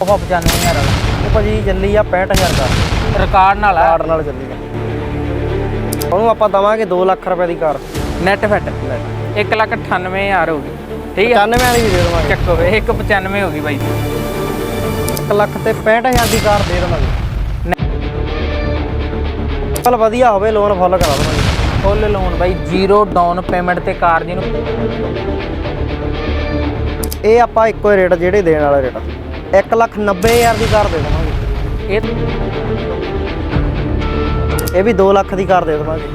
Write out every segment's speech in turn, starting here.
ਉਹ 95000 ਵਾਲਾ ਇਹ ਭਾਜੀ ਚੱਲੀ ਆ 65000 ਦਾ। ਰਿਕਾਰਡ ਨਾਲ ਆ। ਕਾਰ ਨਾਲ ਚੱਲੀ ਆ। ਉਹਨੂੰ ਆਪਾਂ ਦਵਾਂਗੇ 2 ਲੱਖ ਰੁਪਏ ਦੀ ਕਾਰ। ਨੈਟ ਫਿੱਟ 1 ਲੱਖ 98000 ਹੋ ਗਈ। ਠੀਕ ਹੈ 95 ਵਾਲੀ ਵੀ ਦੇ ਦੇਵਾਂਗੇ। ਚੱਕੋ ਵੇ 195 ਹੋ ਗਈ ਬਾਈ। 1 ਲੱਖ ਤੇ 65000 ਦੀ ਕਾਰ ਦੇ ਦੇਵਾਂਗੇ। ਚਲ ਵਧੀਆ ਹੋਵੇ ਲੋਨ ਫੁੱਲ ਕਰਾ ਦੇਵਾਂਗੇ। ਫੁੱਲ ਲੋਨ ਬਾਈ ਜ਼ੀਰੋ ਡਾਊਨ ਪੇਮੈਂਟ ਤੇ ਕਾਰ ਜਿਹਨੂੰ ਇਹ ਆਪਾਂ ਇੱਕੋ ਹੀ ਰੇਟ ਜਿਹੜੇ ਦੇਣ ਵਾਲਾ ਰੇਟ 1 ਲੱਖ 90000 ਦੀ ਕਾਰ ਦੇ ਦੇਵਾਂਗੇ। ਇਹ ਇਹ ਵੀ 2 ਲੱਖ ਦੀ ਕਾਰ ਦੇ ਦੇਵਾਂਗੇ।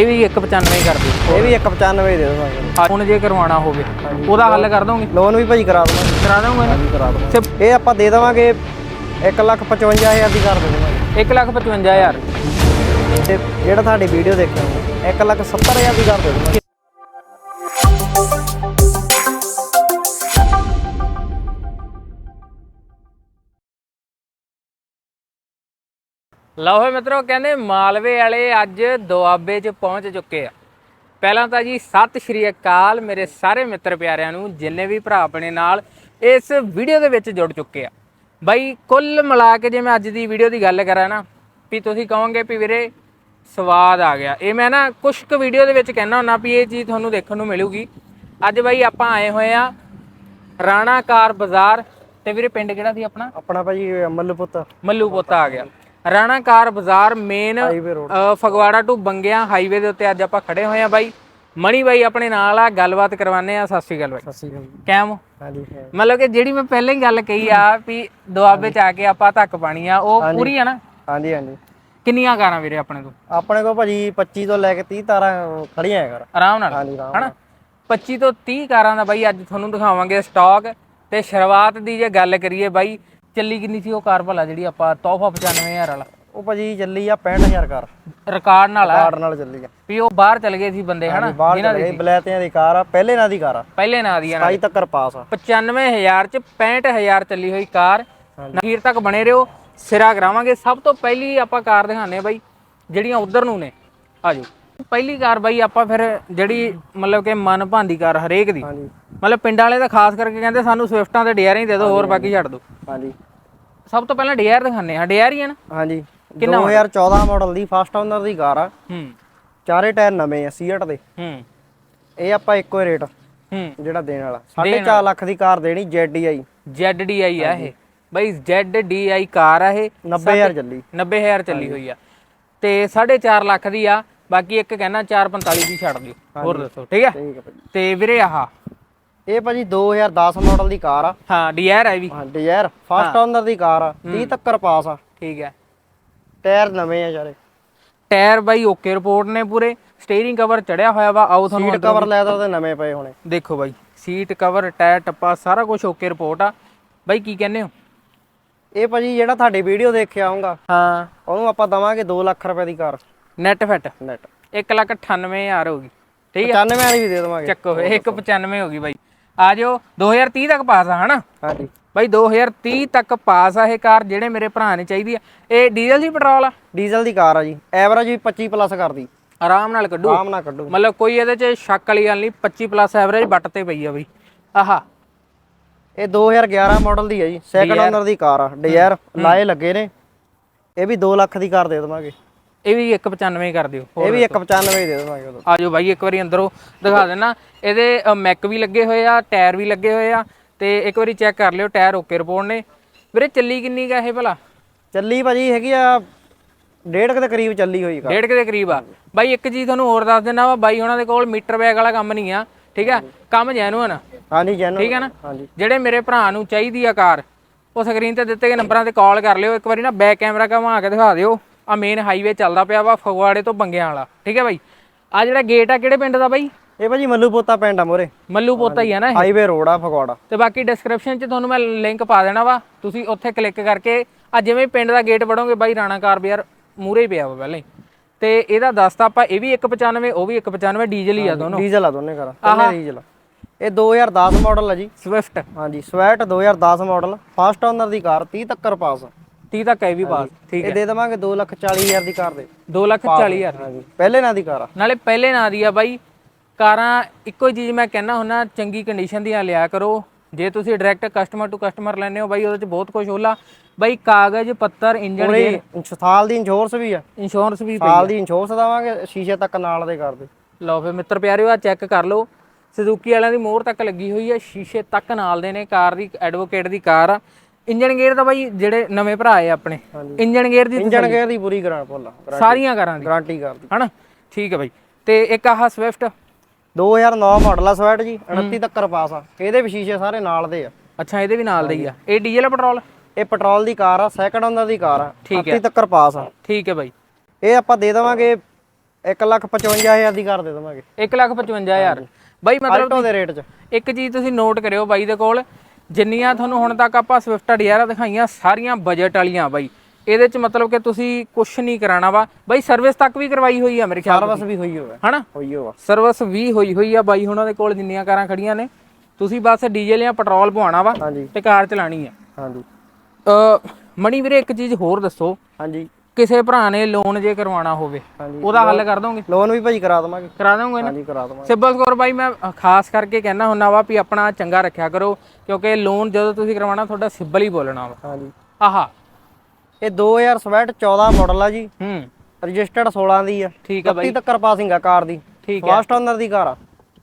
ਇਹ ਵੀ 195 ਕਰ ਦਿਓ। ਇਹ ਵੀ 195 ਦੇ ਦੇਵਾਂਗੇ। ਹੁਣ ਜੇ ਕਰਵਾਉਣਾ ਹੋਵੇ ਉਹਦਾ ਹੱਲ ਕਰ ਦੋਗੇ? ਲੋਨ ਵੀ ਭਾਜੀ ਕਰਾ ਦੇਵਾਂਗੇ। ਕਰਾ ਦੋਗੇ ਕਰਾ ਸਿਰਫ ਇਹ ਆਪਾਂ ਦੇ ਦੇਵਾਂਗੇ 1 ਲੱਖ 55000 ਦੀ ਕਾਰ ਦੇ ਦੇਵਾਂਗੇ। 1 ਲੱਖ 55000 ਤੇ ਜਿਹੜਾ ਤੁਹਾਡੀ ਵੀਡੀਓ ਦੇਖਿਆ 1 ਲੱਖ 70000 ਦੀ ਕਾਰ ਦੇ ਦੇਵਾਂਗੇ। ਲਓ ਹੋਏ ਮਿੱਤਰੋ ਕਹਿੰਦੇ ਮਾਲਵੇ ਵਾਲੇ ਅੱਜ ਦੁਆਬੇ 'ਚ ਪਹੁੰਚ ਚੁੱਕੇ ਆ। ਪਹਿਲਾਂ ਤਾਂ ਜੀ ਸਤਿ ਸ਼੍ਰੀ ਅਕਾਲ ਮੇਰੇ ਸਾਰੇ ਮਿੱਤਰ ਪਿਆਰਿਆਂ ਨੂੰ ਜਿੰਨੇ ਵੀ ਭਰਾ ਆਪਣੇ ਨਾਲ ਇਸ ਵੀਡੀਓ ਦੇ ਵਿੱਚ ਜੁੜ ਚੁੱਕੇ ਆ। ਬਾਈ ਕੁੱਲ ਮਿਲਾ ਕੇ ਜੇ ਮੈਂ ਅੱਜ ਦੀ ਵੀਡੀਓ ਦੀ ਗੱਲ ਕਰਾਂ ਨਾ ਵੀ ਤੁਸੀਂ ਕਹੋਗੇ ਵੀ ਵੀਰੇ ਸਵਾਦ ਆ ਗਿਆ। ਇਹ ਮੈਂ ਨਾ ਕੁਝ ਕੁ ਵੀਡੀਓ ਦੇ ਵਿੱਚ ਕਹਿਣਾ ਹੁੰਦਾ ਵੀ ਇਹ ਚੀਜ਼ ਤੁਹਾਨੂੰ ਦੇਖਣ ਨੂੰ ਮਿਲੂਗੀ। ਅੱਜ ਬਾਈ ਆਪਾਂ ਆਏ ਹੋਏ ਆ ਰਾਣਾ ਕਾਰ ਬਾਜ਼ਾਰ ਤੇ ਵੀਰੇ ਪਿੰਡ ਕਿਹੜਾ ਸੀ ਆਪਣਾ? ਆਪਣਾ ਭਾਜੀ ਮੱਲੂ ਪੁੱਤ। ਮੱਲੂ ਪੋਤਾ ਆ ਗਿਆ। ਰਾਣਾ ਕਾਰ ਬਾਜ਼ਾਰ main Phagwara to Banga highway ਦੇ ਉੱਤੇ ਅੱਜ ਆਪਾਂ ਖੜੇ ਹੋਏ ਆ ਬਾਈ। ਮਣੀ ਬਾਈ ਆਪਣੇ ਨਾਲ ਆ ਗੱਲਬਾਤ ਕਰਵਾਨੇ ਆ ਸਤਿ ਸ਼੍ਰੀ ਅਕਾਲ ਬਾਈ। ਸਤਿ ਸ਼੍ਰੀ ਅਕਾਲ ਕੈਮ। ਮਤਲਬ ਕਿ ਜਿਹੜੀ ਮੈਂ ਪਹਿਲਾਂ ਹੀ ਗੱਲ ਕਹੀ ਆ ਵੀ ਦੁਆਬੇ ਚ ਆ ਕੇ ਆਪਾਂ ਧੱਕ ਪਾਣੀ ਆ ਉਹ ਪੂਰੀ ਆ ਨਾ? ਹਾਂਜੀ ਹਾਂਜੀ। ਕਿੰਨੀਆਂ ਕਾਰਾਂ ਵੀਰੇ ਆਪਣੇ ਤੋਂ ਆਪਣੇ ਕੋਲ ਭਾਜੀ 25 ਤੋਂ ਲੈ ਕੇ 30 ਤਾਰਾਂ ਖੜੀਆਂ ਹੈ ਕਰ। ਆਰਾਮ ਨਾਲ? ਹਾਂਜੀ ਹਨਾ? 25 ਤੋਂ 30 ਕਾਰਾਂ ਦਾ ਬਾਈ ਅੱਜ ਤੁਹਾਨੂੰ ਦਿਖਾਵਾਂਗੇ ਸਟਾਕ ਤੇ ਸ਼ੁਰੂਆਤ ਦੀ ਜੇ ਗੱਲ ਕਰੀਏ ਬਾਈ ਚੱਲੀ ਕਿੰਨੀ ਸੀ ਉਹ ਕਾਰ ਭਲਾ ਜਿਹੜੀ ਆਪਾਂ ਤੋਹਫਾ 95000 ਵਾਲਾ? ਉਹ ਭਾਜੀ ਚੱਲੀ ਆ 65000 ਕਾਰ। ਰਿਕਾਰਡ ਨਾਲ ਆ? ਕਾਰ ਨਾਲ ਚੱਲੀ ਆ। ਵੀ ਉਹ ਬਾਹਰ ਚਲ ਗਏ ਸੀ ਬੰਦੇ ਹਨਾ? ਚਲੇ ਗਏ ਬਲੈਤਿਆਂ ਦੀ ਕਾਰ ਆ ਪਹਿਲੇ ਨਾਲ ਦੀ ਕਾਰ ਆ। ਪਹਿਲੇ ਨਾਂ ਦੀ ਆ 27 ਤੱਕ ਪਾਸ ਆ। 95000 ਚ 65000 ਚੱਲੀ ਹੋਈ ਕਾਰ। ਨਖੀਰ ਤੱਕ ਬਣੇ ਰਹੋ ਸਿਰਾ ਕਰਾਵਾਂਗੇ। ਸਭ ਤੋਂ ਪਹਿਲੀ ਆਪਾਂ ਕਾਰ ਦਿਖਾਣੇ ਬਾਈ ਜਿਹੜੀਆਂ ਉਧਰ ਨੂੰ ਨੇ। ਆਜੋ ਪਹਿਲੀ ਕਾਰ ਬਾਈ ਆਪਾਂ ਫਿਰ ਜਿਹੜੀ ਮਤਲਬ ਕਿ ਮਨ ਭਾਂਦੀ ਕਾਰ ਹਰੇਕ ਦੀ। ਹਾਂਜੀ। ਮਤਲਬ ਪਿੰਡਾਂ ਵਾਲੇ ਤਾਂ ਖਾਸ ਕਰਕੇ ਕਹਿੰਦੇ ਸਾਨੂੰ ਸਵਿਫਟਾਂ ਤੇ ਡੇਅਰ ਹੀ ਦੇ ਦਿਓ ਹੋਰ ਬਾਕੀ ਛੱਡ ਦਿਓ। ਹਾਂਜੀ। ਸਭ ਤੋਂ ਪਹਿਲਾਂ ਡੇਅਰ ਦਿਖਾਣੇ ਆ ਡੇਅਰ ਹੀ ਆ ਨਾ? ਹਾਂਜੀ। 2014 ਮਾਡਲ ਦੀ ਫਸਟ ਓਨਰ ਦੀ ਕਾਰ ਆ। ਹੂੰ। ਚਾਰੇ ਟਾਇਰ ਨਵੇਂ ਆ ਸੀਟ ਦੇ। ਹੂੰ। ਇਹ ਆਪਾਂ ਇੱਕੋ ਹੀ ਰੇਟ ਹੂੰ। ਜਿਹੜਾ ਦੇਣ ਵਾਲਾ। 4.5 ਲੱਖ ਦੀ ਕਾਰ ਦੇਣੀ ZDI ZDI ਆ ਇਹ। ਬਾਈ ZDI ਕਾਰ ਆ ਇਹ। 90000 ਚੱਲੀ। 90000 ਚੱਲੀ ਹੋਈ ਆ। ਤੇ 4.5 ਲੱਖ ਦੀ ਆ। ਬਾਕੀ ਇੱਕ ਕਹਿੰਦਾ 445 ਦੀ ਛੱਡ ਦਿਓ। ਹੋਰ ਦੱਸੋ ਠੀਕ ਆ? ਤੇ ਵੀਰੇ ਆਹ। ਇਹ ਭਾਜੀ 2010 ਮਾਡਲ ਦੀ ਕਾਰ ਆ। ਹਾਂ ਡੀਆਰ ਹੈ ਵੀ। ਹਾਂ ਡਿਜ਼ਾਇਰ ਫਸਟ ਓਨਰ ਦੀ ਕਾਰ ਆ। 30 ਤੱਕਰ ਪਾਸ ਆ। ਠੀਕ ਹੈ। ਟਾਇਰ ਨਵੇਂ ਆ ਸਾਰੇ ਟਾਇਰ ਬਾਈ ਓਕੇ ਰਿਪੋਰਟ ਨੇ ਪੂਰੇ। ਸਟੀਅਰਿੰਗ ਕਵਰ ਚੜਿਆ ਹੋਇਆ ਵਾ ਆਓ ਤੁਹਾਨੂੰ ਸੀਟ ਕਵਰ ਲੈਦਰ ਦੇ ਨਵੇਂ ਪਏ ਹੋਣੇ। ਦੇਖੋ ਬਾਈ ਸੀਟ ਕਵਰ ਟਾਇਰ ਟੱਪਾ ਸਾਰਾ ਕੁਝ ਓਕੇ ਰਿਪੋਰਟ ਆ। ਬਾਈ ਕੀ ਕਹਿੰਦੇ ਹੋ? ਇਹ ਭਾਜੀ ਜਿਹੜਾ ਤੁਹਾਡੀ ਵੀਡੀਓ ਦੇਖਿਆ ਆਉਂਗਾ ਹਾਂ। ਉਹਨੂੰ ਆਪਾਂ ਦਵਾਂਗੇ 2 ਲੱਖ ਰੁਪਏ ਦੀ car. Net fit net 1 lakh 98000 ਹੋ ਗਈ। ਠੀਕ ਆ। 95 ਵਾਲੀ ਵੀ ਦੇ ਦੇਵਾਂਗੇ। ਚੱਕੋ 195 ਹੋ ਗਈ ਬਾਈ। ਆ ਜਾਓ 2030 ਤੱਕ ਪਾਸ ਆ ਹਨਾ? ਹਾਂਜੀ। ਬਾਈ 2030 ਤੱਕ ਪਾਸ ਆ ਇਹ ਕਾਰ ਜਿਹੜੇ ਮੇਰੇ ਭਰਾ ਨੇ ਚਾਹੀਦੀ ਆ। ਇਹ ਡੀਜ਼ਲ ਦੀ ਪੈਟਰੋਲ ਆ? ਡੀਜ਼ਲ ਦੀ ਕਾਰ ਆ ਜੀ। ਐਵਰੇਜ ਵੀ 25 ਪਲੱਸ ਕਰਦੀ। ਆਰਾਮ ਨਾਲ ਕੱਢੂ। ਆਰਾਮ ਨਾਲ ਕੱਢੂ। ਮਤਲਬ ਕੋਈ ਇਹਦੇ 'ਚ ਸ਼ੱਕ ਵਾਲੀ ਗੱਲ ਨਹੀਂ 25 ਪਲੱਸ ਐਵਰੇਜ ਬੱਟ ਤੇ ਪਈ ਆ ਬਈ। ਆਹਾ। ਇਹ 2011 ਮਾਡਲ ਦੀ ਹੈ ਜੀ। ਸੈਕੰਡ ਓਨਰ ਦੀ ਕਾਰ ਆ। ਡਿਜ਼ਾਇਰ ਲਾਏ ਲੱਗੇ ਨੇ। ਇਹ ਵੀ 2 ਲੱਖ ਦੀ ਕਾਰ ਦੇ ਦੇਵਾਂਗੇ। ਇਹ ਵੀ 195 ਕਰ ਦਿਓ ਇਹ ਵੀ 195 ਹੀ ਦੇ ਦੇਵਾਂਗੇ ਉਦੋਂ। ਆ ਜਾਓ ਬਾਈ ਇੱਕ ਵਾਰੀ ਅੰਦਰੋਂ ਦਿਖਾ ਦੇਣਾ। ਇਹਦੇ ਮੈਕ ਵੀ ਲੱਗੇ ਹੋਏ ਆ ਟਾਇਰ ਵੀ ਲੱਗੇ ਹੋਏ ਆ ਤੇ ਇੱਕ ਵਾਰੀ ਚੈੱਕ ਕਰ ਲਿਓ ਟਾਇਰ ਓਕੇ ਰਿਪੋਰਟ ਨੇ। ਵੀਰੇ ਚੱਲੀ ਕਿੰਨੀ ਗਾ ਇਹ ਭਲਾ? ਚੱਲੀ ਭਾਜੀ ਹੈਗੀ ਆ ਡੇਢ ਕੁ ਦੇ ਕਰੀਬ ਚੱਲੀ ਹੋਈ ਕਾਰ। ਡੇਢ ਕੁ ਦੇ ਕਰੀਬ ਆ। ਬਾਈ ਇੱਕ ਚੀਜ਼ ਤੁਹਾਨੂੰ ਹੋਰ ਦੱਸ ਦਿੰਦਾ ਵਾ ਬਾਈ ਉਹਨਾਂ ਦੇ ਕੋਲ ਮੀਟਰ ਬੈਗ ਵਾਲਾ ਕੰਮ ਨਹੀਂ ਆ ਠੀਕ ਆ? ਕੰਮ ਜੈਨੂਅਨ ਹਾਂਜੀ ਜੈਨ ਠੀਕ ਆ ਨਾ? ਜਿਹੜੇ ਮੇਰੇ ਭਰਾ ਨੂੰ ਚਾਹੀਦੀ ਆ ਕਾਰ ਉਹ ਸਕਰੀਨ ਤੇ ਦਿੱਤੇ ਗਏ ਨੰਬਰਾਂ ਤੇ ਕਾਲ ਕਰ ਲਿਓ ਇੱਕ ਵਾਰੀ ਨਾ ਬੈਕ ਕੈਮਰਾ ਘੁਮਾ ਕੇ ਦਿਖਾ ਦਿਓ। ਆ ਮੇਨ ਹਾਈਵੇ ਚੱਲਦਾ ਪਿਆ ਵਾ ਫਗਵਾੜੇ ਤੋਂ ਬੰਗਿਆਂ ਵਾਲਾ ਠੀਕ ਹੈ ਬਾਈ? ਆ ਜਿਹੜਾ ਗੇਟ ਆ ਕਿਹੜੇ ਪਿੰਡ ਦਾ ਬਾਈ? ਇਹ ਭਾਜੀ ਮੱਲੂ ਪੋਤਾ ਪਿੰਡ ਆ ਮੋਰੇ। ਮੱਲੂ ਪੋਤਾ ਹੀ ਆ ਨਾ ਇਹ? ਹਾਈਵੇ ਰੋਡ ਆ ਫਗਵਾੜਾ। ਤੇ ਬਾਕੀ ਡਿਸਕ੍ਰਿਪਸ਼ਨ 'ਚ ਤੁਹਾਨੂੰ ਮੈਂ ਲਿੰਕ ਪਾ ਦੇਣਾ ਵਾ ਤੁਸੀਂ ਉੱਥੇ ਕਲਿੱਕ ਕਰਕੇ ਆ ਜਿਵੇਂ ਪਿੰਡ ਦਾ ਗੇਟ ਵੜੋਗੇ ਬਾਈ ਰਾਣਾ ਕਾਰ ਬਾਜ਼ਾਰ ਮੂਰੇ ਹੀ ਪਿਆ ਵਾ ਪਹਿਲਾਂ ਹੀ। ਤੇ ਇਹਦਾ ਦੱਸਤਾ ਆਪਾਂ ਇਹ ਵੀ 195 ਉਹ ਵੀ 195 ਡੀਜ਼ਲ ਹੀ ਆ ਦੋਨੋਂ। ਡੀਜ਼ਲ ਆ ਦੋਨੇ ਕਾਰ ਦੋਨੇ ਡੀਜ਼ਲ। ਇਹ 2010 ਮਾਡਲ ਆ ਜੀ। ਸਵਿਫਟ ਹਾਂਜੀ ਸਵੈਟ 2010 ਮਾਡਲ ਫਸਟ ਓਨਰ ਦੀ ਕਾਰ 30 ਤੱਕਰ ਪਾਸ। 30 ਤੱਕ ਇਹ ਵੀ ਪਾਸ ਠੀਕ ਇਹ ਦੇ ਦੇਵਾਂਗੇ 2 ਲੱਖ 40 ਹਜ਼ਾਰ ਦੀ ਕਾਰ ਦੇ। 2 ਲੱਖ 40 ਹਜ਼ਾਰ ਹਾਂਜੀ। ਪਹਿਲੇ ਨਾਂ ਦੀ ਕਾਰ ਆ। ਨਾਲੇ ਪਹਿਲੇ ਨਾਂ ਦੀ ਆ ਬਾਈ। ਕਾਰਾਂ ਇੱਕੋ ਹੀ ਚੀਜ਼ ਮੈਂ ਕਹਿਣਾ ਹੁੰਨਾ ਚੰਗੀ ਕੰਡੀਸ਼ਨ ਦੀਆਂ ਲਿਆ ਕਰੋ। ਜੇ ਤੁਸੀਂ ਡਾਇਰੈਕਟ ਕਸਟਮਰ ਟੂ ਕਸਟਮਰ ਲੈਣੇ ਹੋ ਬਾਈ ਉਹਦੇ ਚ ਬਹੁਤ ਕੁਝ ਹੋਲਾ। ਬਾਈ ਕਾਗਜ਼ ਪੱਤਰ ਇੰਜਨ ਪੂਰੀ ਸਾਲ ਦੀ ਇੰਸ਼ੋਰੈਂਸ ਵੀ ਆ। ਇੰਸ਼ੋਰੈਂਸ ਵੀ ਪਈ ਸਾਲ ਦੀ ਇੰਸ਼ੋਰੈਂਸ ਦਵਾਂਗੇ ਸ਼ੀਸ਼ੇ ਤੱਕ ਨਾਲ ਦੇ ਕਰਦੇ ਲਓ ਫੇ ਮਿੱਤਰ ਪਿਆਰਿਓ ਆ ਚੈੱਕ ਕਰ ਲਓ। ਸੁਜ਼ੂਕੀ ਵਾਲਿਆਂ ਦੀ ਮੋਹਰ ਤੱਕ ਲੱਗੀ ਹੋਈ ਹੈ ਸ਼ੀਸ਼ੇ ਤੱਕ ਨਾਲ ਦੇ ਨੇ ਕਾਰ ਦੀ ਐਡਵੋਕੇਟ ਦੀ ਕਾਰ ਆ। ਇੰਜਨ ਗੇਅਰ ਤਾਂ ਬਾਈ ਜਿਹੜੇ ਨਵੇਂ ਭਰਾ ਆਏ ਆਪਣੇ ਇੰਜਨ ਗੇਅਰ ਦੀ ਇੰਜਣ ਗੇਅਰ ਦੀ ਪੂਰੀ ਗਾਰੰਟੀ ਭੁੱਲਾ ਸਾਰੀਆਂ ਕਾਰਾਂ ਦੀ ਗਾਰੰਟੀ ਕਰਦੀ ਹਨਾ? ਠੀਕ ਹੈ ਬਾਈ। ਤੇ ਇੱਕ ਆਹ ਸਵਿਫਟ 2009 ਮਾਡਲ ਆ ਸਵੈਟ ਜੀ 29 ਤੱਕ ਪਾਸ ਆ। ਇਹਦੇ ਵੀ ਸ਼ੀਸ਼ੇ ਸਾਰੇ ਨਾਲ ਦੇ ਆ। ਅੱਛਾ ਇਹਦੇ ਵੀ ਨਾਲ ਦਾ ਹੀ ਆ। ਇਹ ਡੀਜ਼ਲ ਪੈਟਰੋਲ ਇਹ ਪੈਟਰੋਲ ਦੀ ਕਾਰ ਆ ਸੈਕੰਡ ਓਨਰ ਦੀ ਕਾਰ ਆ। ਠੀਕ 29 ਤੱਕ ਪਾਸ ਆ। ਠੀਕ ਹੈ ਬਾਈ। ਇਹ ਆਪਾਂ ਦੇ ਦੇਵਾਂਗੇ 155000 ਦੀ ਕਾਰ ਦੇ ਦੇਵਾਂਗੇ। 155000 ਬਾਈ ਮਤਲਬ ਆਲਟੋ ਦੇ ਰੇਟ 'ਚ। ਇੱਕ ਚੀਜ਼ ਤੁਸੀਂ ਨੋਟ ਕਰਿਓ ਬਾਈ ਦੇ ਕੋਲ ਜਿੰਨੀਆਂ ਤੁਹਾਨੂੰ ਹੁਣ ਤੱਕ ਆਪਾਂ ਸਵਿਫਟ ਡਿਜ਼ਾਇਰਾਂ ਦਿਖਾਈਆਂ ਸਾਰੀਆਂ ਬਜਟ ਵਾਲੀਆਂ ਬਾਈ। ਇਹਦੇ ਚ ਮਤਲਬ ਕਿ ਤੁਸੀਂ ਕੁਝ ਨਹੀਂ ਕਰਾਣਾ ਵਾ। ਬਾਈ ਸਰਵਿਸ ਤੱਕ ਵੀ ਕਰਵਾਈ ਹੋਈ ਆ ਮੇਰੇ ਖਿਆਲ ਸਰਵਿਸ ਵੀ ਹੋਈ ਹੋਵੇ ਹਨਾ? ਹੋਈ ਹੋਵਾ ਸਰਵਿਸ ਵੀ ਹੋਈ ਹੋਈ ਆ ਬਾਈ ਹੁਣਾਂ ਦੇ ਕੋਲ ਜਿੰਨੀਆਂ ਕਾਰਾਂ ਖੜੀਆਂ ਨੇ। ਤੁਸੀਂ ਬਸ ਡੀਜ਼ਲ ਜਾਂ ਪੈਟਰੋਲ ਪਵਾਉਣਾ ਵਾ ਤੇ ਕਾਰ ਚਲਾਣੀ ਆ। ਹਾਂਜੀ। ਅ ਮਣੀ ਵੀਰੇ ਇੱਕ ਚੀਜ਼ ਹੋਰ ਦੱਸੋ। ਹਾਂਜੀ। ਕਿਸੇ ਭਰਾ ਨੇ ਲੋਨ ਜੇ ਕਰਵਾਉਣਾ ਹੋਵੇ ਉਹਦਾ ਹੱਲ ਕਰ ਦੋਗੇ? ਲੋਨ ਵੀ ਭਾਜੀ ਕਰਾ ਦਵਾਂਗੇ। ਕਰਾ ਦੋਗੇ ਨਾ? ਹਾਂਜੀ ਕਰਾ ਦਵਾਂਗੇ। ਸਿੱਬਲ ਸਕੋਰ ਬਾਈ ਮੈਂ ਖਾਸ ਕਰਕੇ ਕਹਿਣਾ ਹੁੰਦਾ ਵਾ ਵੀ ਆਪਣਾ ਚੰਗਾ ਰੱਖਿਆ ਕਰੋ ਕਿਉਂਕਿ ਲੋਨ ਜਦੋਂ ਤੁਸੀਂ ਕਰਵਾਉਣਾ ਤੁਹਾਡਾ ਸਿੱਬਲ ਹੀ ਬੋਲਣਾ ਵਾ। ਹਾਂਜੀ। ਆਹਾ। ਇਹ 2000 14 ਮਾਡਲ ਆ ਜੀ। ਹੂੰ। ਰਜਿਸਟਰਡ 16 ਦੀ ਆ। ਠੀਕ ਆ ਬਾਈ। 31 ਤੱਕ ਪਾਸਿੰਗ ਆ ਕਾਰ ਦੀ। ਠੀਕ ਫਸਟ ਓਨਰ ਦੀ ਕਾਰ ਆ।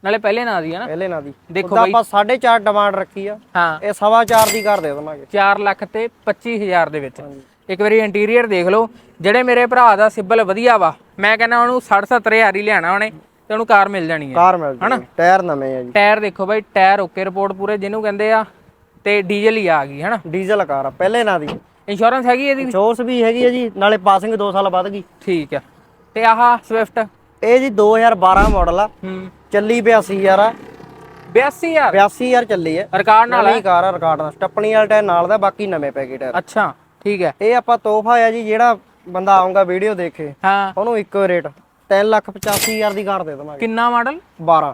ਨਾਲੇ ਪਹਿਲੇ ਨਾਂ ਦੀ ਹੈ ਨਾ? ਪਹਿਲੇ ਨਾ ਦੀ। ਦੇਖੋ ਉਹਦਾ ਆਪਾਂ 4.5 ਡਿਮਾਂਡ ਰੱਖੀ ਆ। ਹਾਂ। ਇਹ ਸਵਾ ਚਾਰ ਦੀ ਕਰ ਦੇ ਦਵਾਂਗੇ। 4 ਲੱਖ ਤੇ 25000 ਦੇ ਵਿੱਚ। ਇੱਕ ਵਾਰੀ ਇੰਟੀਰੀਅਰ ਦੇਖ ਲਓ। ਜਿਹੜੇ ਮੇਰੇ ਭਰਾ ਦਾ ਸਿੱਬਲ ਵਧੀਆ ਵਾ ਮੈਂ ਕਹਿੰਦਾ ਉਹਨੂੰ 60 70000 ਹੀ ਲਿਆਣਾ ਉਹਨੇ ਤੇ ਉਹਨੂੰ ਕਾਰ ਮਿਲ ਜਾਣੀ ਹੈ। ਕਾਰ ਮਿਲ ਜੂਗੀ ਟਾਇਰ ਨਵੇਂ ਆ ਜੀ। ਟਾਇਰ ਦੇਖੋ ਬਾਈ ਟਾਇਰ ਓਕੇ ਰਿਪੋਰਟ ਪੂਰੇ ਜਿਹਨੂੰ ਕਹਿੰਦੇ ਆ ਤੇ ਡੀਜ਼ਲ ਹੀ ਆ ਗਈ ਹਨਾ? ਡੀਜ਼ਲ ਕਾਰ ਆ ਪਹਿਲੇ ਨਾ ਦੀ। ਇੰਸ਼ੋਰੈਂਸ ਹੈਗੀ ਇਹਦੀ? ਇੰਸ਼ੋਰੈਂਸ ਵੀ ਹੈਗੀ ਆ ਜੀ ਨਾਲੇ ਪਾਸਿੰਗ 2 ਸਾਲ ਵੱਧ ਗਈ। ਠੀਕ ਆ। ਤੇ ਆਹ ਸਵਿਫਟ ਇਹ ਜੀ 2012 ਮਾਡਲ ਆ। ਹੂੰ। ਚੱਲੀ 82000 ਆ। 82000 82000 ਚੱਲੀ ਹੈ ਰਿਕਾਰਡ ਨਾਲ ਨਵੀਂ ਕਾਰ ਆ ਰਿਕਾਰਡ ਨਾਲ। ਸਟੱਪਣੀ ਵਾਲਾ ਟਾਇਰ ਨਾਲ ਦਾ ਬਾਕੀ ਨਵੇਂ ਪੈ ਗਏ ਟਾਇਰ ਅੱਛਾ। ਠੀਕ ਹੈ। ਇਹ ਆਪਾਂ ਤੋਹਫਾ ਆ ਜੀ ਜਿਹੜਾ ਬੰਦਾ ਆਉਂਗਾ ਵੀਡੀਓ ਦੇਖੇ ਹਾਂ। ਉਹਨੂੰ ਇੱਕੋ ਰੇਟ 385000 ਦੀ ਕਾਰ ਦੇ ਦਵਾਂਗੇ। ਕਿੰਨਾ ਮਾਡਲ? 12